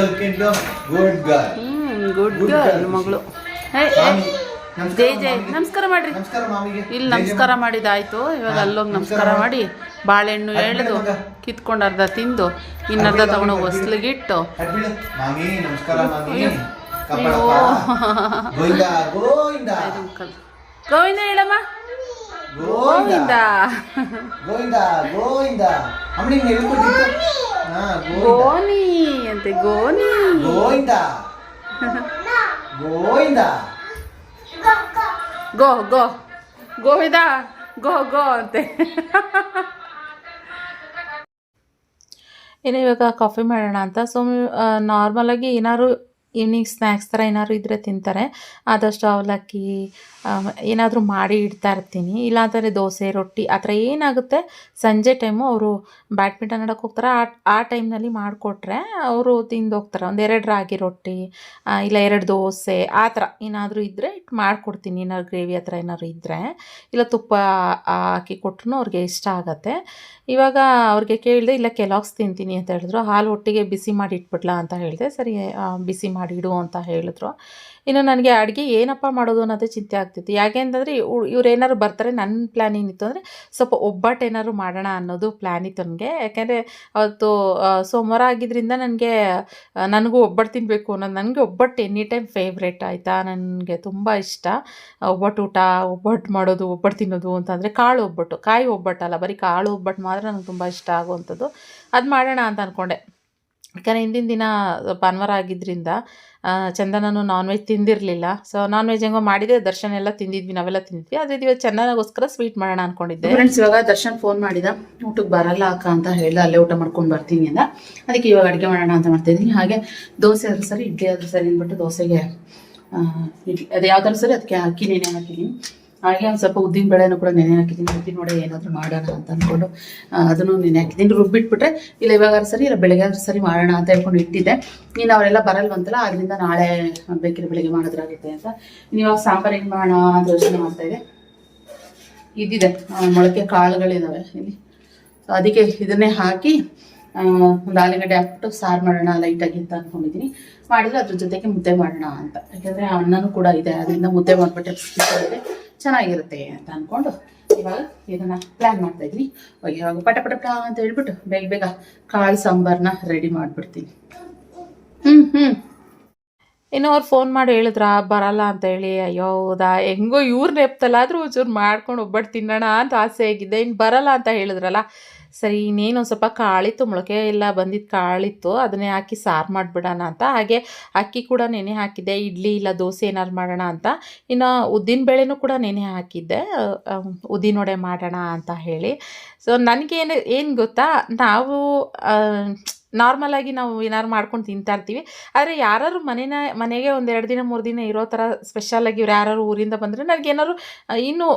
ಗುಡ್ ಗರ್ಲ್ ಮಗಳು. ಜೈ ಜೈ. ನಮಸ್ಕಾರ ಮಾಡ್ರಿ. ಇಲ್ಲಿ ನಮಸ್ಕಾರ ಮಾಡಿದಾಯ್ತು. ಇವಾಗ ಅಲ್ಲೋಗಿ ನಮಸ್ಕಾರ ಮಾಡಿ ಬಾಳೆಹಣ್ಣು ಎಳೆದು ಕಿತ್ಕೊಂಡು ಅರ್ಧ ತಿಂದು ಇನ್ನರ್ಧ ತಗೊಂಡೋಗಿ ಹೊಸ್ಲಿಗಿಟ್ಟು ಗೋವಿಂದ ಹೇಳಮ್ಮ. ಗೋವಿಂದ. ಗೋನಿ ಅಂತೆ ಗೋನಿ. ಗೋವಿಂದ. ಗೋವಿಂದ. ಗೋ ಗೋ. ಗೋವಿಂದ ಗೋ ಗೋ ಅಂತೆ. ಇನ್ನು ಇವಾಗ ಕಾಫಿ ಮಾಡೋಣ ಅಂತ. ಸೊ ನಾರ್ಮಲಾಗಿ ಏನಾದ್ರು ಈವ್ನಿಂಗ್ ಸ್ನ್ಯಾಕ್ಸ್ ಥರ ಏನಾದ್ರು ಇದ್ದರೆ ತಿಂತಾರೆ. ಆದಷ್ಟು ಅವಲಕ್ಕಿ ಏನಾದರೂ ಮಾಡಿ ಇಡ್ತಾ ಇರ್ತೀನಿ. ಇಲ್ಲಾಂತಂದರೆ ದೋಸೆ, ರೊಟ್ಟಿ ಆ ಥರ ಏನಾಗುತ್ತೆ, ಸಂಜೆ ಟೈಮು ಅವರು ಬ್ಯಾಡ್ಮಿಂಟನ್ ಆಡೋಕೆ ಹೋಗ್ತಾರೆ. ಆ ಆ ಟೈಮ್ನಲ್ಲಿ ಮಾಡಿಕೊಟ್ರೆ ಅವರು ತಿಂದು ಹೋಗ್ತಾರೆ ಒಂದು ಎರಡು ರಾಗಿ ರೊಟ್ಟಿ ಇಲ್ಲ ಎರಡು ದೋಸೆ, ಆ ಥರ ಏನಾದರೂ ಇದ್ದರೆ ಇಟ್ಟು ಮಾಡಿಕೊಡ್ತೀನಿ. ಏನಾದ್ರು ಗ್ರೇವಿ ಆ ಥರ ಏನಾದ್ರು ಇದ್ದರೆ ಇಲ್ಲ ತುಪ್ಪ ಹಾಕಿ ಕೊಟ್ರೂ ಅವ್ರಿಗೆ ಇಷ್ಟ ಆಗತ್ತೆ. ಇವಾಗ ಅವ್ರಿಗೆ ಕೇಳಿದೆ, ಇಲ್ಲ ಕೆಲಾಕ್ಸ್ ತಿಂತೀನಿ ಅಂತ ಹೇಳಿದ್ರು. ಹಾಲು ಒಟ್ಟಿಗೆ ಬಿಸಿ ಮಾಡಿ ಇಟ್ಬಿಡ್ಲಾ ಅಂತ ಹೇಳಿದೆ. ಸರಿ ಬಿಸಿ ಮಾಡಿ ಇಡು ಅಂತ ಹೇಳಿದ್ರು. ಇನ್ನು ನನಗೆ ಅಡುಗೆ ಏನಪ್ಪ ಮಾಡೋದು ಅನ್ನೋದೇ ಚಿಂತೆ ಆಗ್ತಿತ್ತು. ಯಾಕೆ ಅಂತಂದರೆ ಇವ್ರು ಏನಾದ್ರು ಬರ್ತಾರೆ ನನ್ನ ಪ್ಲ್ಯಾನ್ ಏನಿತ್ತು ಅಂದರೆ ಸ್ವಲ್ಪ ಒಬ್ಬಟ್ಟು ಏನಾದ್ರು ಮಾಡೋಣ ಅನ್ನೋದು ಪ್ಲ್ಯಾನ್ ಇತ್ತು ನನಗೆ. ಯಾಕೆಂದರೆ ಅವತ್ತು ಸೋಮವಾರ ಆಗಿದ್ದರಿಂದ ನನಗೆ ನನಗೂ ಒಬ್ಬಟ್ಟು ತಿನ್ನಬೇಕು ಅನ್ನೋದು, ನನಗೆ ಒಬ್ಬಟ್ಟು ಎನಿ ಟೈಮ್ ಫೇವ್ರೇಟ್ ಆಯಿತಾ? ನನಗೆ ತುಂಬ ಇಷ್ಟ. ಒಬ್ಬಟ್ಟು ಊಟ ಒಬ್ಬಟ್ಟು ಮಾಡೋದು ಒಬ್ಬಟ್ಟು ತಿನ್ನೋದು ಅಂತಂದರೆ ಕಾಳು ಒಬ್ಬಟ್ಟು. ಕಾಯಿ ಒಬ್ಬಟ್ಟಲ್ಲ ಬರೀ ಕಾಳು ಒಬ್ಬಟ್ಟು ಮಾತ್ರ ನನಗೆ ತುಂಬ ಇಷ್ಟ ಆಗುವಂಥದ್ದು. ಅದು ಮಾಡೋಣ ಅಂತ ಅಂದ್ಕೊಂಡೆ ಯಾಕಂದರೆ ಹಿಂದಿನ ದಿನ ಭಾನುವಾರ ಆಗಿದ್ದರಿಂದ ಆ, ಚಂದನನು ನಾನ್ ವೆಜ್ ತಿಂದಿರಲಿಲ್ಲ. ಸೊ ನಾನ್ ವೆಜ್ ಹೆಂಗೋ ಮಾಡಿದೆ ದರ್ಶನ ಎಲ್ಲ ತಿಂದಿದ್ವಿ ನಾವೆಲ್ಲ ತಿಂದ್ವಿ. ಆದರೆ ಇವತ್ತು ಚಂದನಗೋಸ್ಕರ ಸ್ವೀಟ್ ಮಾಡೋಣ ಅನ್ಕೊಂಡಿದ್ದೆ. ಫ್ರೆಂಡ್ಸ್ ಇವಾಗ ದರ್ಶನ್ ಫೋನ್ ಮಾಡಿದ ಊಟಕ್ಕೆ ಬರಲ್ಲ ಅಕ್ಕ ಅಂತ ಹೇಳ್ದ ಅಲ್ಲೇ ಊಟ ಮಾಡ್ಕೊಂಡು ಬರ್ತೀನಿ ಅಂತ ಅದಕ್ಕೆ ಇವಾಗ ಅಡುಗೆ ಮಾಡೋಣ ಅಂತ ಮಾಡ್ತಿದ್ದೀನಿ ಹಾಗೆ ದೋಸೆ ಆದ್ರೂ ಸರಿ ಇಡ್ಲಿ ಆದ್ರೂ ಸರಿ ಅಂದ್ಬಿಟ್ಟು ದೋಸೆಗೆ ಇಡ್ಲಿ ಅದು ಯಾವ್ದಾದ್ರು ಸರಿ ಅದಕ್ಕೆ ಅಕ್ಕಿ ನೆನೆ ಹಾಕಿದ್ದೀನಿ. ಹಾಗೆ ಒಂದು ಸ್ವಲ್ಪ ಉದ್ದಿನ ಬೇಳೆನೂ ಕೂಡ ನೆನೆ ಹಾಕಿದ್ದೀನಿ. ಉದ್ದಿನ ವಡೆ ಏನಾದರೂ ಮಾಡೋಣ ಅಂತ ಅಂದ್ಕೊಂಡು ಅದನ್ನು ನೆನೆ ಹಾಕಿದ್ದೀನಿ. ರುಬ್ಬಿಟ್ಬಿಟ್ರೆ, ಇಲ್ಲ ಇವಾಗಾದ್ರೂ ಸರಿ, ಇಲ್ಲ ಬೆಳಗ್ಗೆ ಆದ್ರೂ ಸರಿ ಮಾಡೋಣ ಅಂತ ಹೇಳ್ಕೊಂಡು ಇಟ್ಟಿದ್ದೆ. ನೀನು ಅವರೆಲ್ಲ ಬರಲ್ವಂತಲ್ಲ ಅದರಿಂದ ನಾಳೆ ಬೇಕಿದ್ರೆ ಬೆಳಗ್ಗೆ ಮಾಡೋದ್ರಾಗುತ್ತೆ ಅಂತ. ಇನ್ನು ಇವಾಗ ಸಾಂಬಾರು ಏನು ಮಾಡೋಣ ಅಂತ ಯೋಚನೆ ಮಾಡ್ತಾ ಇದೆ ಇದಿದೆ ಮೊಳಕೆ ಕಾಳುಗಳಿದ್ದಾವೆ ಇಲ್ಲಿ. ಸೊ ಅದಕ್ಕೆ ಇದನ್ನೇ ಹಾಕಿ ಒಂದು ಆಲೂಗಡ್ಡೆ ಹಾಕ್ಬಿಟ್ಟು ಸಾರು ಮಾಡೋಣ ಲೈಟಾಗಿ ಅಂತ ಅಂದ್ಕೊಂಡಿದ್ದೀನಿ ಮಾಡಿದರೆ ಅದ್ರ ಜೊತೆಗೆ ಮುದ್ದೆ ಮಾಡೋಣ ಅಂತ. ಯಾಕೆಂದರೆ ಅನ್ನನೂ ಕೂಡ ಇದೆ, ಅದರಿಂದ ಮುದ್ದೆ ಮಾಡಿಬಿಟ್ರೆ ಚೆನ್ನಾಗಿರುತ್ತೆ ಅಂತ ಅಂದ್ಕೊಂಡು ಇವಾಗ ಇದನ್ನ ಪ್ಲ್ಯಾನ್ ಮಾಡ್ತಾ ಹೋಗಿ ಇವಾಗ ಪಟ ಪಟ ಪಟ ಅಂತ ಹೇಳ್ಬಿಟ್ಟು ಬೇಗ ಬೇಗ ಕಾಳು ಸಾಂಬಾರನ್ನ ರೆಡಿ ಮಾಡಿಬಿಡ್ತೀನಿ. ಹ್ಞೂ ಹ್ಞೂ ಇನ್ನು ಅವ್ರು ಫೋನ್ ಮಾಡಿ ಹೇಳಿದ್ರ ಬರಲ್ಲ ಅಂತ ಹೇಳಿ, ಅಯ್ಯೋ, ಹೌದಾ? ಹೆಂಗೋ ಇವ್ರ ನೆಪ್ತಲ್ಲಾದರೂ ಒಂಚೂರು ಮಾಡ್ಕೊಂಡು ಒಬ್ಬಟ್ಟು ತಿನ್ನೋಣ ಅಂತ ಆಸೆ ಆಗಿದೆ ಇನ್ನು ಬರಲ್ಲ ಅಂತ ಹೇಳಿದ್ರಲ್ಲ. ಸರಿ, ಇನ್ನೇನು ಸ್ವಲ್ಪ ಕಾಳಿತ್ತು ಮೊಳಕೆ ಎಲ್ಲ ಬಂದಿದ್ದು ಕಾಳಿತ್ತು, ಅದನ್ನೇ ಹಾಕಿ ಸಾರು ಮಾಡಿಬಿಡೋಣ ಅಂತ. ಹಾಗೆ ಅಕ್ಕಿ ಕೂಡ ನೆನೆ ಹಾಕಿದ್ದೆ. ಇಡ್ಲಿ ಇಲ್ಲ, ದೋಸೆ ಏನಾರು ಮಾಡೋಣ ಅಂತ. ಇನ್ನು ಉದ್ದಿನ ಬೇಳೆನೂ ಕೂಡ ನೆನೆ ಹಾಕಿದ್ದೆ. ಉದ್ದಿನ ವಡೆ ಮಾಡೋಣ ಅಂತ ಹೇಳಿ. ಸೊ ನನಗೇನು, ಏನು ಗೊತ್ತಾ? ನಾವು ನಾರ್ಮಲಾಗಿ ನಾವು ಏನಾದ್ರು ಮಾಡ್ಕೊಂಡು ತಿಂತಾ ಇರ್ತೀವಿ. ಆದರೆ ಯಾರು ಮನೇನ, ಮನೆಗೆ ಒಂದು ಎರಡು ದಿನ, ಮೂರು ದಿನ ಇರೋ ಥರ ಸ್ಪೆಷಲಾಗಿ ಇವ್ರು ಯಾರು ಊರಿಂದ ಬಂದರೆ ನನಗೆ ಏನಾದ್ರು ಇನ್ನೂ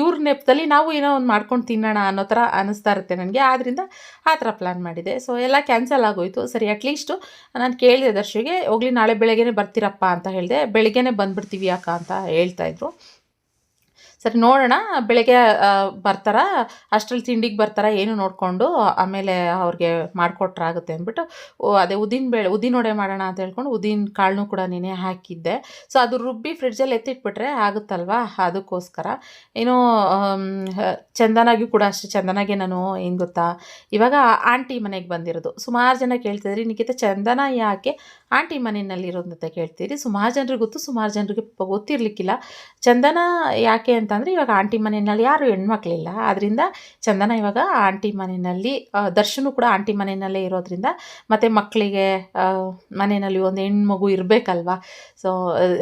ಇವ್ರ ನೆಪದಲ್ಲಿ ನಾವು ಏನೋ ಒಂದು ಮಾಡ್ಕೊಂಡು ತಿನ್ನೋಣ ಅನ್ನೋ ಥರ ಅನ್ನಿಸ್ತಾ ಇರುತ್ತೆ ನನಗೆ. ಆದ್ದರಿಂದ ಆ ಥರ ಪ್ಲ್ಯಾನ್ ಮಾಡಿದೆ. ಸೊ ಎಲ್ಲ ಕ್ಯಾನ್ಸಲ್ ಆಗೋಯಿತು. ಸರಿ ಅಟ್ಲೀಸ್ಟು ನಾನು ಕೇಳಿದೆ ದರ್ಶಿಗೆ, ಹೋಗ್ಲಿ ನಾಳೆ ಬೆಳಗ್ಗೆನೇ ಬರ್ತೀರಪ್ಪ ಅಂತ ಹೇಳಿದೆ. ಬೆಳಗ್ಗೆನೇ ಬಂದುಬಿಡ್ತೀವಿ ಅಕ್ಕ ಅಂತ ಹೇಳ್ತಾಯಿದ್ರು ಸರಿ, ನೋಡೋಣ. ಬೆಳಗ್ಗೆ ಬರ್ತಾರ? ಅಷ್ಟ್ರಲ್ಲಿ ತಿಂಡಿಗೆ ಬರ್ತಾರ? ಏನು ನೋಡಿಕೊಂಡು, ಆಮೇಲೆ ಅವ್ರಿಗೆ ಮಾಡಿಕೊಟ್ರಾಗುತ್ತೆ ಅಂದ್ಬಿಟ್ಟು ಅದೇ ಉದ್ದಿನ ಬೇಳೆ, ಉದ್ದಿನ ಒಡೆ ಮಾಡೋಣ ಅಂತ ಹೇಳ್ಕೊಂಡು, ಉದ್ದಿನ ಕಾಳನ್ನೂ ಕೂಡ ನೀನೆ ಹಾಕಿದ್ದೆ. ಸೊ, ಅದು ರುಬ್ಬಿ ಫ್ರಿಡ್ಜಲ್ಲಿ ಎತ್ತಿಟ್ಬಿಟ್ರೆ ಆಗುತ್ತಲ್ವಾ? ಅದಕ್ಕೋಸ್ಕರ. ಏನು ಚಂದನಾಗಿ ಕೂಡ ಅಷ್ಟೇ. ಚಂದನಾಗೆ ನಾನು ಏನು ಗೊತ್ತಾ? ಇವಾಗ ಆಂಟಿ ಮನೆಗೆ ಬಂದಿರೋದು. ಸುಮಾರು ಜನ ಕೇಳ್ತಿದ್ರಿ. ನಿಖಿತ, ಚಂದನ ಯಾಕೆ ಆಂಟಿ ಮನೆಯಲ್ಲಿರೋದು ಅಂತ ಕೇಳ್ತೀರಿ ಸುಮಾರು ಜನರಿಗೆ ಗೊತ್ತು, ಸುಮಾರು ಜನರಿಗೆ ಗೊತ್ತಿರಲಿಕ್ಕಿಲ್ಲ. ಚಂದನ ಯಾಕೆ ಅಂತಂದರೆ ಇವಾಗ ಆಂಟಿ ಮನೆಯಲ್ಲಿ ಯಾರು ಹೆಣ್ಮಕ್ಳಿಲ್ಲ. ಅದರಿಂದ ಚಂದನ ಇವಾಗ ಆಂಟಿ ಮನೆಯಲ್ಲಿ ದರ್ಶನು ಕೂಡ ಆಂಟಿ ಮನೆಯಲ್ಲೇ ಇರೋದ್ರಿಂದ ಮತ್ತು ಮಕ್ಕಳಿಗೆ ಮನೆಯಲ್ಲಿ ಒಂದು ಹೆಣ್ಮಗು ಇರಬೇಕಲ್ವಾ? ಸೊ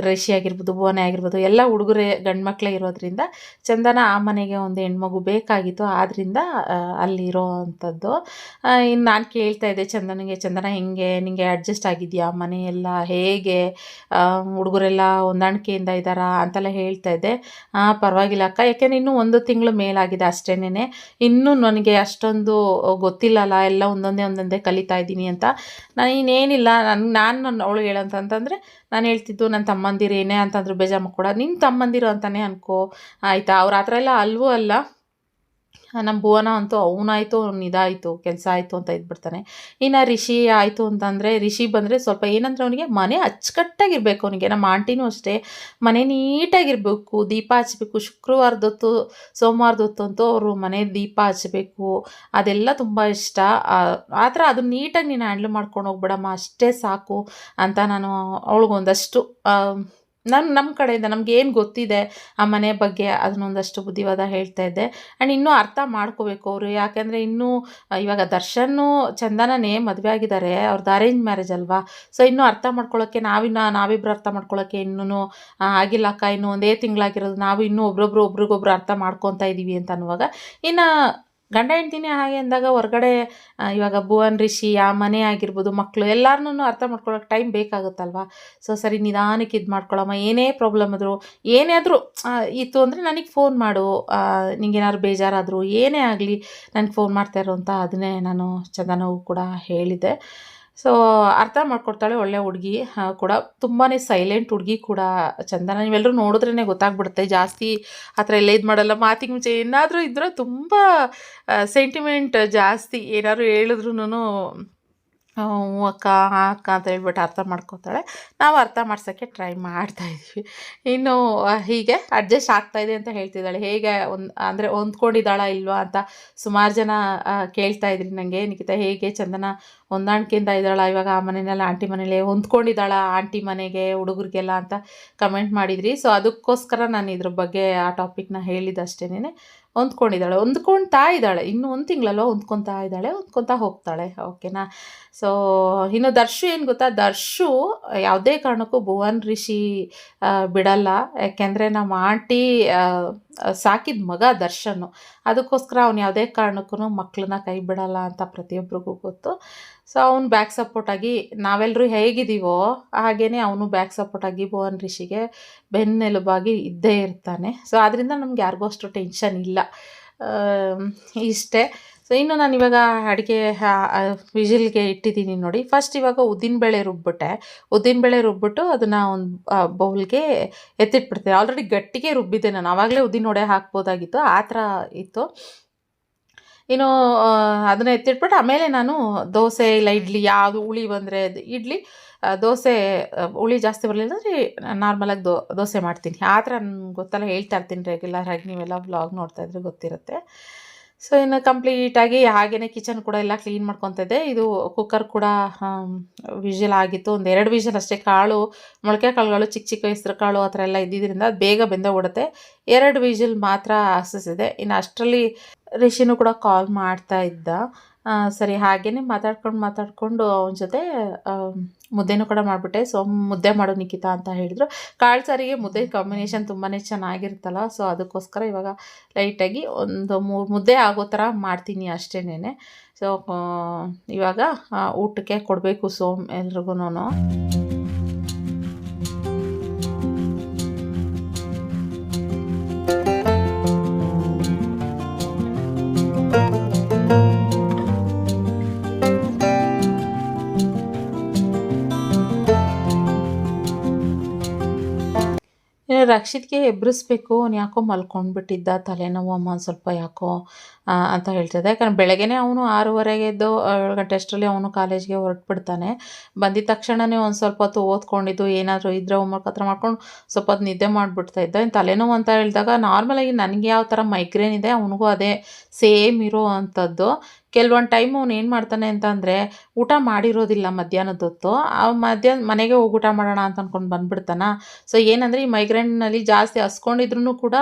ರಿಷಿ ಆಗಿರ್ಬೋದು, ಭುವನೆ ಆಗಿರ್ಬೋದು, ಎಲ್ಲ ಹುಡುಗರೇ ಗಂಡು ಮಕ್ಕಳೇ ಇರೋದ್ರಿಂದ ಚಂದನ ಆ ಮನೆಗೆ ಒಂದು ಹೆಣ್ಮಗು ಬೇಕಾಗಿತ್ತು. ಆದ್ದರಿಂದ ಅಲ್ಲಿರೋ ಅಂಥದ್ದು. ಇನ್ನು ನಾನು ಕೇಳ್ತಾ ಇದ್ದೆ ಚಂದನಿಗೆ, ಚಂದನ, ಹೆಂಗೆ? ನಿಮಗೆ ಅಡ್ಜಸ್ಟ್ ಆಗಿದೆಯಾ? ಮನೆಯೆಲ್ಲ ಹೇಗೆ? ಹುಡುಗರೆಲ್ಲ ಹೊಂದಾಣಿಕೆಯಿಂದ ಇದ್ದಾರಾ? ಅಂತೆಲ್ಲ ಹೇಳ್ತಾ ಇದ್ದೆ. ಹಾಂ ಪರವಾಗಿಲ್ಲ ಅಕ್ಕ. ಯಾಕೆಂದ್ರೆ ಇನ್ನೂ ಒಂದು ತಿಂಗಳು ಮೇಲಾಗಿದೆ ಅಷ್ಟೇನೆ ಇನ್ನೂ ನನಗೆ ಅಷ್ಟೊಂದು ಗೊತ್ತಿಲ್ಲಲ್ಲ, ಎಲ್ಲ ಒಂದೊಂದೇ ಒಂದೊಂದೇ ಕಲಿತಾ ಇದ್ದೀನಿ ಅಂತ. ನಾನು ಇನ್ನೇನಿಲ್ಲ ನಾನು ನಾನು ಅವಳು ಹೇಳಂತಂತಂದರೆ ನಾನು ಹೇಳ್ತಿದ್ದು ನನ್ನ ತಮ್ಮಂದಿರು ಏನೇ ಅಂತಂದ್ರು ಬೇಜಾರು ಕೂಡ ನಿನ್ನ ತಮ್ಮಂದಿರು ಅಂತಲೇ ಅನ್ಕೋ. ಆಯಿತಾ? ಅವ್ರು ಆ ಥರ ಎಲ್ಲ ಅಲ್ವೂ ಅಲ್ಲ. ನಮ್ಮ ಭುವನ ಅಂತೂ ಅವನಾಯಿತು ಅವ್ನು ಇದಾಯಿತು ಕೆಲಸ ಆಯಿತು ಅಂತ ಇದ್ಬಿಡ್ತಾನೆ. ಇನ್ನು ರಿಷಿ ಆಯಿತು ಅಂತಂದರೆ, ರಿಷಿ ಬಂದರೆ ಸ್ವಲ್ಪ ಏನಂದ್ರೆ ಅವನಿಗೆ ಮನೆ ಅಚ್ಚುಕಟ್ಟಾಗಿರ್ಬೇಕು. ಅವನಿಗೆ ನಮ್ಮ ಆಂಟಿನೂ ಅಷ್ಟೇ. ಮನೆ ನೀಟಾಗಿರಬೇಕು, ದೀಪ ಹಚ್ಬೇಕು. ಶುಕ್ರವಾರದೊತ್ತು ಸೋಮವಾರದೊತ್ತು ಅಂತೂ ಅವರು ಮನೆ ದೀಪ ಹಚ್ಚಬೇಕು ಅದೆಲ್ಲ ತುಂಬ ಇಷ್ಟ. ಆ- ಥರ ಅದು ನೀಟಾಗಿ ನೀನು ಹ್ಯಾಂಡ್ಲ್ ಮಾಡ್ಕೊಂಡು ಹೋಗ್ಬಿಡಮ್ಮ. ಅಷ್ಟೇ ಸಾಕು ಅಂತ ನಾನು ಅವಳಿಗೊಂದಷ್ಟು ನಾನು ನಮ್ಮ ಕಡೆಯಿಂದ ನಮ್ಗೆ ಏನು ಗೊತ್ತಿದೆ ಆ ಮನೆ ಬಗ್ಗೆ ಅದನ್ನೊಂದಷ್ಟು ಬುದ್ಧಿವಾದ ಹೇಳ್ತಾ ಇದ್ದೆ. ಆ್ಯಂಡ್ ಇನ್ನೂ ಅರ್ಥ ಮಾಡ್ಕೋಬೇಕು ಅವರು. ಯಾಕೆಂದರೆ ಇನ್ನೂ ಇವಾಗ ದರ್ಶನ್ನು, ಚಂದನನೇ ಮದುವೆ ಆಗಿದ್ದಾರೆ. ಅವ್ರದ್ದು ಅರೇಂಜ್ ಮ್ಯಾರೇಜ್ ಅಲ್ವಾ? ಸೊ ಇನ್ನೂ ಅರ್ಥ ಮಾಡ್ಕೊಳ್ಳೋಕ್ಕೆ ನಾವಿನ್ನ ನಾವಿಬ್ಬರು ಅರ್ಥ ಮಾಡ್ಕೊಳ್ಳೋಕ್ಕೆ ಇನ್ನೂ ಆಗಿಲ್ಲ ಅಕ್ಕ. ಇನ್ನೂ ಒಂದೇ ತಿಂಗಳಾಗಿರೋದು. ನಾವು ಇನ್ನೂ ಒಬ್ರೊಬ್ರು ಒಬ್ರಿಗೊಬ್ರು ಅರ್ಥ ಮಾಡ್ಕೊತಾ ಇದ್ದೀವಿ ಅಂತ ಅನ್ನುವಾಗ, ಇನ್ನು ಗಂಡ ಹೆಂಡ್ತೀನಿ ಹಾಗೆ ಅಂದಾಗ ಹೊರಗಡೆ ಇವಾಗ ಭುವನ್, ರಿಷಿ, ಆ ಮನೆ ಆಗಿರ್ಬೋದು ಮಕ್ಕಳು ಎಲ್ಲರನ್ನೂ ಅರ್ಥ ಮಾಡ್ಕೊಳ್ಳೋಕೆ ಟೈಮ್ ಬೇಕಾಗುತ್ತಲ್ವ? ಸೊ ಸರಿ, ನಿಧಾನಕ್ಕೆ ಇದು ಮಾಡ್ಕೊಳ್ಳಮ್ಮ ಏನೇ ಪ್ರಾಬ್ಲಮ್ ಆದರೂ, ಏನೇ ಆದರೂ ಇತ್ತು ಅಂದರೆ ನನಗೆ ಫೋನ್ ಮಾಡು ನಿಂಗೇನಾದ್ರು ಬೇಜಾರಾದರೂ, ಏನೇ ಆಗಲಿ, ನನಗೆ ಫೋನ್ ಮಾಡ್ತಾ ಇರೋ ಅಂತ ಅದನ್ನೇ ನಾನು ಚಂದನವು ಕೂಡ ಹೇಳಿದೆ ಸೊ ಅರ್ಥ ಮಾಡ್ಕೊಡ್ತಾಳೆ ಒಳ್ಳೆ ಹುಡುಗಿ ಕೂಡ ತುಂಬಾ ಸೈಲೆಂಟ್ ಹುಡುಗಿ ಕೂಡ ಚಂದನ. ನೀವೆಲ್ಲರೂ ನೋಡಿದ್ರೇ ಗೊತ್ತಾಗ್ಬಿಡುತ್ತೆ. ಜಾಸ್ತಿ ಆ ಥರ ಎಲ್ಲ ಇದು ಮಾಡಲ್ಲ. ಮಾತಿಗೆ ಮುಂಚೆ ಏನಾದರೂ ಇದ್ದರೆ ತುಂಬ ಸೆಂಟಿಮೆಂಟ್ ಜಾಸ್ತಿ ಏನಾದರೂ ಹೇಳಿದ್ರೂ ಹ್ಞೂ ಅಕ್ಕ ಅಕ್ಕ ಅಂತ ಹೇಳ್ಬಿಟ್ಟು ಅರ್ಥ ಮಾಡ್ಕೋತಾಳೆ. ನಾವು ಅರ್ಥ ಮಾಡ್ಸೋಕ್ಕೆ ಟ್ರೈ ಮಾಡ್ತಾ ಇದ್ವಿ. ಇನ್ನು ಹೀಗೆ ಅಡ್ಜಸ್ಟ್ ಆಗ್ತಾ ಇದೆ ಅಂತ ಹೇಳ್ತಿದ್ದಾಳೆ. ಹೇಗೆ ಒಂದು, ಅಂದರೆ ಹೊಂದ್ಕೊಂಡಿದ್ದಾಳ ಇಲ್ವಾ ಅಂತ ಸುಮಾರು ಜನ ಕೇಳ್ತಾ ಇದ್ರಿ ನನಗೆ ನಿಖಿತ, ಹೇಗೆ ಚಂದನ ಹೊಂದಾಣಿಕೆಯಿಂದ ಇದ್ದಾಳ? ಇವಾಗ ಆ ಮನೆಯಲ್ಲಿ ಆಂಟಿ ಮನೇಲಿ ಹೊಂದ್ಕೊಂಡಿದ್ದಾಳ ಆಂಟಿ ಮನೆಗೆ, ಹುಡುಗರಿಗೆಲ್ಲ ಅಂತ ಕಮೆಂಟ್ ಮಾಡಿದ್ರಿ. ಸೊ ಅದಕ್ಕೋಸ್ಕರ ನಾನು ಇದ್ರ ಬಗ್ಗೆ ಆ ಟಾಪಿಕ್ನ ಹೇಳಿದಷ್ಟೇನೆ ಹೊಂದ್ಕೊಂಡಿದ್ದಾಳೆ. ಹೊಂದ್ಕೊಳ್ತಾ ಇದ್ದಾಳೆ. ಇನ್ನೂ ಒಂದು ತಿಂಗಳಲ್ವ ಹೊಂದ್ಕೊತಾ ಇದ್ದಾಳೆ. ಹೊಂದ್ಕೊತಾ ಹೋಗ್ತಾಳೆ. ಓಕೆನಾ ಸೊ ಇನ್ನು ದರ್ಶು ಏನು ಗೊತ್ತಾ? ದರ್ಶು ಯಾವುದೇ ಕಾರಣಕ್ಕೂ ಭುವನ್ ರಿಷಿ ಬಿಡಲ್ಲ. ಯಾಕೆಂದರೆ ನಮ್ಮ ಆಂಟಿ ಸಾಕಿದ ಮಗ ದರ್ಶನು. ಅದಕ್ಕೋಸ್ಕರ ಅವ್ನು ಯಾವುದೇ ಕಾರಣಕ್ಕೂ ಮಕ್ಕಳನ್ನ ಕೈ ಬಿಡಲ್ಲ ಅಂತ ಪ್ರತಿಯೊಬ್ಬರಿಗೂ ಗೊತ್ತು. ಸೊ ಅವ್ನು ಬ್ಯಾಕ್ ಸಪೋರ್ಟಾಗಿ ನಾವೆಲ್ಲರೂ ಹೇಗಿದ್ದೀವೋ ಹಾಗೇ ಅವನು ಬ್ಯಾಕ್ ಸಪೋರ್ಟಾಗಿ ಭುವನ್ ರಿಷಿಗೆ ಬೆನ್ನೆಲುಬಾಗಿ ಇದ್ದೇ ಇರ್ತಾನೆ. ಸೊ ಅದರಿಂದ ನಮ್ಗೆ ಯಾರಿಗೂ ಅಷ್ಟು ಟೆನ್ಷನ್ ಇಲ್ಲ. ಇಷ್ಟೇ. ಸೊ ಇನ್ನು ನಾನು ಇವಾಗ ಅಡುಗೆ ವಿಜಿಲ್ಗೆ ಇಟ್ಟಿದ್ದೀನಿ ನೋಡಿ. ಫಸ್ಟ್ ಇವಾಗ ಉದ್ದಿನಬೇಳೆ ರುಬ್ಬಿಟ್ಟೆ. ಉದ್ದಿನಬೇಳೆ ರುಬ್ಬಿಟ್ಟು ಅದನ್ನು ಒಂದು ಬೌಲ್ಗೆ ಎತ್ತಿಟ್ಬಿಡ್ತೀನಿ. ಆಲ್ರೆಡಿ ಗಟ್ಟಿಗೆ ರುಬ್ಬಿದ್ದೆ ನಾನು. ಆವಾಗಲೇ ಉದ್ದಿನ ವಡೆ ಹಾಕ್ಬೋದಾಗಿತ್ತು. ಆ ಥರ ಇತ್ತು. ಇನ್ನು ಅದನ್ನು ಎತ್ತಿಟ್ಬಿಟ್ಟು ಆಮೇಲೆ ನಾನು ದೋಸೆ ಇಲ್ಲ ಇಡ್ಲಿ, ಯಾವುದು ಹುಳಿ ಬಂದರೆ ಇಡ್ಲಿ ದೋಸೆ ಹುಳಿ ಜಾಸ್ತಿ ಬರಲಿಲ್ಲ ಅಂದರೆ ನಾರ್ಮಲಾಗಿ ದೋ, ದೋಸೆ ಮಾಡ್ತೀನಿ. ಆ ಥರ ನನ್ಗೆ ಗೊತ್ತಲ್ಲ. ಹೇಳ್ತಾ ಇರ್ತೀನಿ ರೆಗ್ಯುಲರ್ ಆಗಿ. ನೀವೆಲ್ಲ ವ್ಲಾಗ್ ನೋಡ್ತಾ ಇದ್ರೆ ಗೊತ್ತಿರುತ್ತೆ. ಸೊ ಇನ್ನು ಕಂಪ್ಲೀಟಾಗಿ ಹಾಗೆಯೇ ಕಿಚನ್ ಕೂಡ ಎಲ್ಲ ಕ್ಲೀನ್ ಮಾಡ್ಕೊತಿದ್ದೆ. ಇದು ಕುಕ್ಕರ್ ಕೂಡ ವಿಷಲ್ ಆಗಿತ್ತು. ಒಂದು ಎರಡು ವಿಷಲ್ ಅಷ್ಟೇ. ಕಾಳು, ಮೊಳಕೆ ಕಾಳುಗಳು, ಚಿಕ್ಕ ಚಿಕ್ಕ ಹೆಸ್ರು ಕಾಳು ಆ ಥರ ಎಲ್ಲ ಇದ್ದಿದ್ದರಿಂದ ಅದು ಬೇಗ ಬೆಂದೋಗ್ಬಿಡುತ್ತೆ ಎರಡು ವಿಷಲ್ ಮಾತ್ರ ಹಸಿಸಿದೆ ಇನ್ನು ಅಷ್ಟರಲ್ಲಿ ರಿಷಿನೂ ಕೂಡ ಕಾಲ್ ಮಾಡ್ತಾ ಇದ್ದ. ಸರಿ, ಹಾಗೇನೆ ಮಾತಾಡ್ಕೊಂಡು ಮಾತಾಡಿಕೊಂಡು ಅವನ ಜೊತೆ ಮುದ್ದೆನೂ ಕೂಡ ಮಾಡಿಬಿಟ್ಟೆ. ಸೊ ಮುದ್ದೆ ಮಾಡು ನಿಖಿತಾ ಅಂತ ಹೇಳಿದರು. ಕಾಳು ಸಾರಿಗೆ ಮುದ್ದೆ ಕಾಂಬಿನೇಷನ್ ತುಂಬಾ ಚೆನ್ನಾಗಿರುತ್ತಲ್ಲ ಸೊ ಅದಕ್ಕೋಸ್ಕರ ಇವಾಗ ಲೈಟಾಗಿ ಒಂದು ಮೂರು ಮುದ್ದೆ ಆಗೋ ಥರ ಮಾಡ್ತೀನಿ ಅಷ್ಟೇನೆ ಸೊ ಇವಾಗ ಊಟಕ್ಕೆ ಕೊಡಬೇಕು ಸೋಮ್ ಎಲ್ರಿಗೂ ರಕ್ಷಿತ್ಗೆ ಎಬ್ಬರಿಸ್ಬೇಕು ಅವ್ನು ಯಾಕೋ ಮಲ್ಕೊಂಡ್ಬಿಟ್ಟಿದ್ದ, ತಲೆನೋವು ಅಮ್ಮ ಸ್ವಲ್ಪ ಯಾಕೋ ಅಂತ ಹೇಳ್ತಿದ್ದೆ. ಯಾಕಂದ್ರೆ ಬೆಳಗ್ಗೆನೇ ಅವನು ಆರೂವರೆಗೆ ಎದ್ದು, ಏಳು ಗಂಟೆ ಅಷ್ಟರಲ್ಲಿ ಅವನು ಕಾಲೇಜ್ಗೆ ಹೊರಟ್ಬಿಡ್ತಾನೆ. ಬಂದಿದ ತಕ್ಷಣವೇ ಒಂದು ಸ್ವಲ್ಪ ಹೊತ್ತು ಓದ್ಕೊಂಡಿದ್ದು, ಏನಾದರೂ ಇದ್ರೆ ಹೋಮ್ವರ್ಕ್ ಹತ್ರ ಮಾಡ್ಕೊಂಡು ಸ್ವಲ್ಪ ಹೊತ್ತು ನಿದ್ದೆ ಮಾಡಿಬಿಡ್ತಾ ಇದ್ದ. ತಲೆನೋವು ಅಂತ ಹೇಳಿದಾಗ ನಾರ್ಮಲಾಗಿ ನನಗೆ ಯಾವ ಥರ ಮೈಗ್ರೇನ್ ಇದೆ, ಅವನಿಗೂ ಅದೇ ಸೇಮ್ ಇರೋ ಅಂಥದ್ದು. ಕೆಲವೊಂದು ಟೈಮ್ ಅವ್ನು ಏನು ಮಾಡ್ತಾನೆ ಅಂತ ಅಂದರೆ, ಊಟ ಮಾಡಿರೋದಿಲ್ಲ ಮಧ್ಯಾಹ್ನದ ಹೊತ್ತು. ಆ ಮಧ್ಯಾಹ್ನ, ಮನೆಗೆ ಹೋಗಿ ಊಟ ಮಾಡೋಣ ಅಂತ ಅಂದ್ಕೊಂಡು ಬಂದ್ಬಿಡ್ತಾನೆ. ಸೊ ಏನಂದರೆ ಈ ಮೈಗ್ರೇನ್ನಲ್ಲಿ ಜಾಸ್ತಿ ಹಸ್ಕೊಂಡಿದ್ರು ಕೂಡ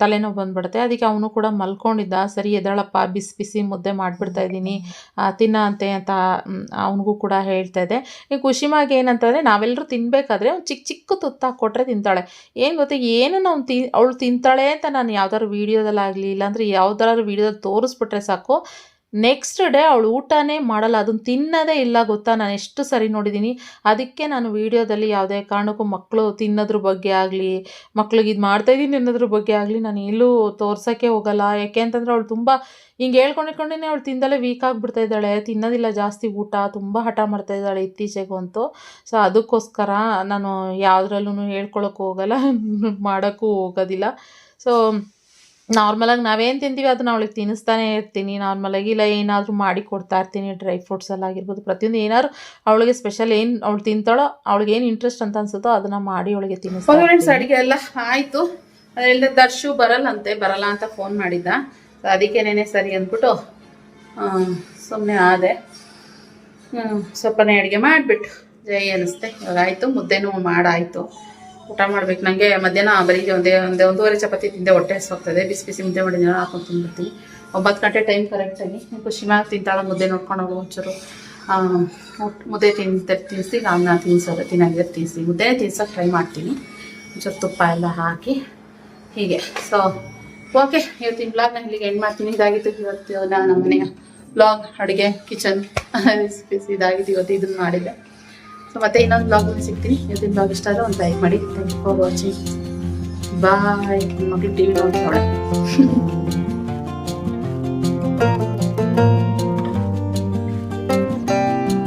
ತಲೆನೋವು ಬಂದ್ಬಿಡುತ್ತೆ. ಅದಕ್ಕೆ ಅವನು ಕೂಡ ಮಲ್ಕೊಂಡಿದ್ದ. ಸರಿ ಎದಳಪ್ಪ ಬಿಸಿ ಬಿಸಿ ಮುದ್ದೆ ಮಾಡಿಬಿಡ್ತಾ ಇದ್ದೀನಿ. ತಿನ್ನಂತೆ ಅಂತ ಅವನಿಗೂ ಕೂಡ ಹೇಳ್ತಾ ಇದ್ದೆ. ಈ ಖುಷಿಮಾಗಿ ಏನಂತಂದರೆ ನಾವೆಲ್ಲರೂ ತಿನ್ನಬೇಕಾದ್ರೆ ಅವ್ನು ಚಿಕ್ಕ ಚಿಕ್ಕ ತುತ್ತ ಕೊಟ್ಟರೆ ತಿಂತಾಳೆ. ಏನು ಗೊತ್ತಾ, ಏನು ಅವ್ನು ತಿ, ಅವಳು ತಿಂತಾಳೆ ಅಂತ ನಾನು ಯಾವ್ದಾದ್ರು ವೀಡಿಯೋದಲ್ಲಾಗಲಿ ಇಲ್ಲಾಂದರೆ ಯಾವ್ದಾದ್ರು ವೀಡಿಯೋದಲ್ಲಿ ತೋರಿಸ್ಬಿಟ್ರೆ ಸಾಕು. ನೆಕ್ಸ್ಟ್ ಡೇ ಅವಳು ಊಟನೇ ಮಾಡಲ್ಲ, ಅದನ್ನು ತಿನ್ನೋದೇ ಇಲ್ಲ ಗೊತ್ತಾ? ನಾನು ಎಷ್ಟು ಸರಿ ನೋಡಿದ್ದೀನಿ ಅದಕ್ಕೆ ನಾನು ವೀಡಿಯೋದಲ್ಲಿ ಯಾವುದೇ ಕಾರಣಕ್ಕೂ ಮಕ್ಕಳು ತಿನ್ನೋದ್ರ ಬಗ್ಗೆ ಆಗಲಿ, ಮಕ್ಳಿಗೆ ಇದು ಮಾಡ್ತಾಯಿದ್ದೀನಿ ಅನ್ನೋದ್ರ ಬಗ್ಗೆ ಆಗಲಿ, ನಾನು ಎಲ್ಲೂ ತೋರ್ಸೋಕ್ಕೆ ಹೋಗಲ್ಲ. ಯಾಕೆ ಅಂತಂದರೆ ಅವಳು ತುಂಬ, ಹಿಂಗೆ ಹೇಳ್ಕೊಂಡಿಟ್ಕೊಂಡೇ ಅವಳು ತಿಂದಲೇ ವೀಕ್ ಆಗಿಬಿಡ್ತಾ ಇದ್ದಾಳೆ. ತಿನ್ನೋದಿಲ್ಲ ಜಾಸ್ತಿ ಊಟ, ತುಂಬ ಹಠ ಮಾಡ್ತಾ ಇದ್ದಾಳೆ ಇತ್ತೀಚೆಗಂತೂ ಸೊ ಅದಕ್ಕೋಸ್ಕರ ನಾನು ಯಾವುದ್ರಲ್ಲೂ ಹೇಳ್ಕೊಳ್ಳೋಕ್ಕೂ ಹೋಗಲ್ಲ, [LAUGHS] ಮಾಡೋಕ್ಕೂ ಹೋಗೋದಿಲ್ಲ. ಸೊ ನಾರ್ಮಲಾಗಿ ನಾವೇನು ತಿಂತೀವಿ ಅದನ್ನ ಅವಳಿಗೆ ತಿನ್ನಿಸ್ತಾನೆ ಇರ್ತೀನಿ. ನಾರ್ಮಲಾಗಿ ಇಲ್ಲ ಏನಾದರೂ ಮಾಡಿ ಕೊಡ್ತಾ ಇರ್ತೀನಿ. ಡ್ರೈ ಫ್ರೂಟ್ಸ್ ಎಲ್ಲ ಆಗಿರ್ಬೋದು ಪ್ರತಿಯೊಂದು ಏನಾದ್ರು ಅವಳಿಗೆ ಸ್ಪೆಷಲ್ ಏನು ಅವಳು ತಿಂತಾಳೋ ಅವಳಿಗೆ ಏನು ಇಂಟ್ರೆಸ್ಟ್ ಅಂತ ಅನ್ಸುತ್ತೋ ಅದನ್ನು ಮಾಡಿ ಅವಳಿಗೆ ತಿನ್ನಿಸ್ತಾ ಫ್ರೆಂಡ್ಸ್ ಇರ್ತೀನಿ. ಅಡಿಗೆ ಎಲ್ಲ ಆಯ್ತು. ಅದರಿಂದ ದರ್ಶು ಬರಲ್ಲಂತೆ ಬರಲ್ಲ ಅಂತ ಫೋನ್ ಮಾಡಿದ್ದ. ಸೊ ಅದಕ್ಕೇನೇ ಸರಿ ಅಂದ್ಬಿಟ್ಟು ಸುಮ್ಮನೆ ಆದೆ. ಸ್ವಲ್ಪನೇ ಅಡುಗೆ ಮಾಡಿಬಿಟ್ಟು ಜೈ ಅನ್ನಿಸ್ತೆ. ಇವಾಗ ಆಯಿತು ಮುದ್ದೆನೂ ಮಾಡಾಯಿತು. ಊಟ ಮಾಡ್ಬೇಕು. ನನಗೆ ಮಧ್ಯಾಹ್ನ ಬರೀ ಒಂದೇ ಒಂದೇ ಒಂದೂವರೆ ಚಪಾತಿ ತಿಂದೆ, ಹೊಟ್ಟೆ ಹಸ್ವಾಗ್ತದೆ. ಬಿಸಿ ಬಿಸಿ ಮುದ್ದೆ ಮಾಡಿದ್ರೆ ಹಾಕೊಂಡು ತಿಂದ್ಬಿಡ್ತೀನಿ. ಒಂಬತ್ತು ಗಂಟೆ ಟೈಮ್ ಕರೆಕ್ಟಾಗಿ ಮಾಡಿ ತಿಂತಾಳ, ಮುದ್ದೆ ನೋಡ್ಕೊಂಡು ಹೋಗೋ ಒಂಚೂರು. ಮುದ್ದೆ ತಿಂತ ತಿನ್ನಿಸಿ ಅನ್ನ ತಿನ್ಸೋದು ತಿನ್ನಾಗಿದ್ರೆ ತಿನ್ನಿಸಿ ಮುದ್ದೆ ತಿನ್ಸೋಕೆ ಟ್ರೈ ಮಾಡ್ತೀನಿ. ಒಂಚೂರು ತುಪ್ಪ ಎಲ್ಲ ಹಾಕಿ. ಹೀಗೆ. ಸೊ ಓಕೆ ಇವತ್ತಿನ ಬ್ಲಾಗ್ನ ಇಲ್ಲಿಗೆ ಎಂಡ್ ಮಾಡ್ತೀನಿ. ಇದಾಗಿತ್ತು ಇವತ್ತು ನಾನು ನಮ್ಮ ಮನೆಯ ಬ್ಲಾಗ್ ಅಡುಗೆ ಕಿಚನ್ [LAUGHS] ರೆಸಿಪೀಸ್ ಇದಾಗಿತ್ತು ಇವತ್ತು ಇದನ್ನು ಮಾಡಿದ್ದೆ. ಮತ್ತೆ ಇನ್ನೊಂದು ಬ್ಲಾಗ್ ಸಿಗ್ತೀನಿ. ಇವತ್ತಿನ ಬ್ಲಾಗ್ ಇಷ್ಟ ಆದರೆ ಒಂದು ಲೈಕ್ ಮಾಡಿ. Thank you for watching bye ಮಗಳು ಟಿ ವಿ ನೋಡ್ತಾಳೆ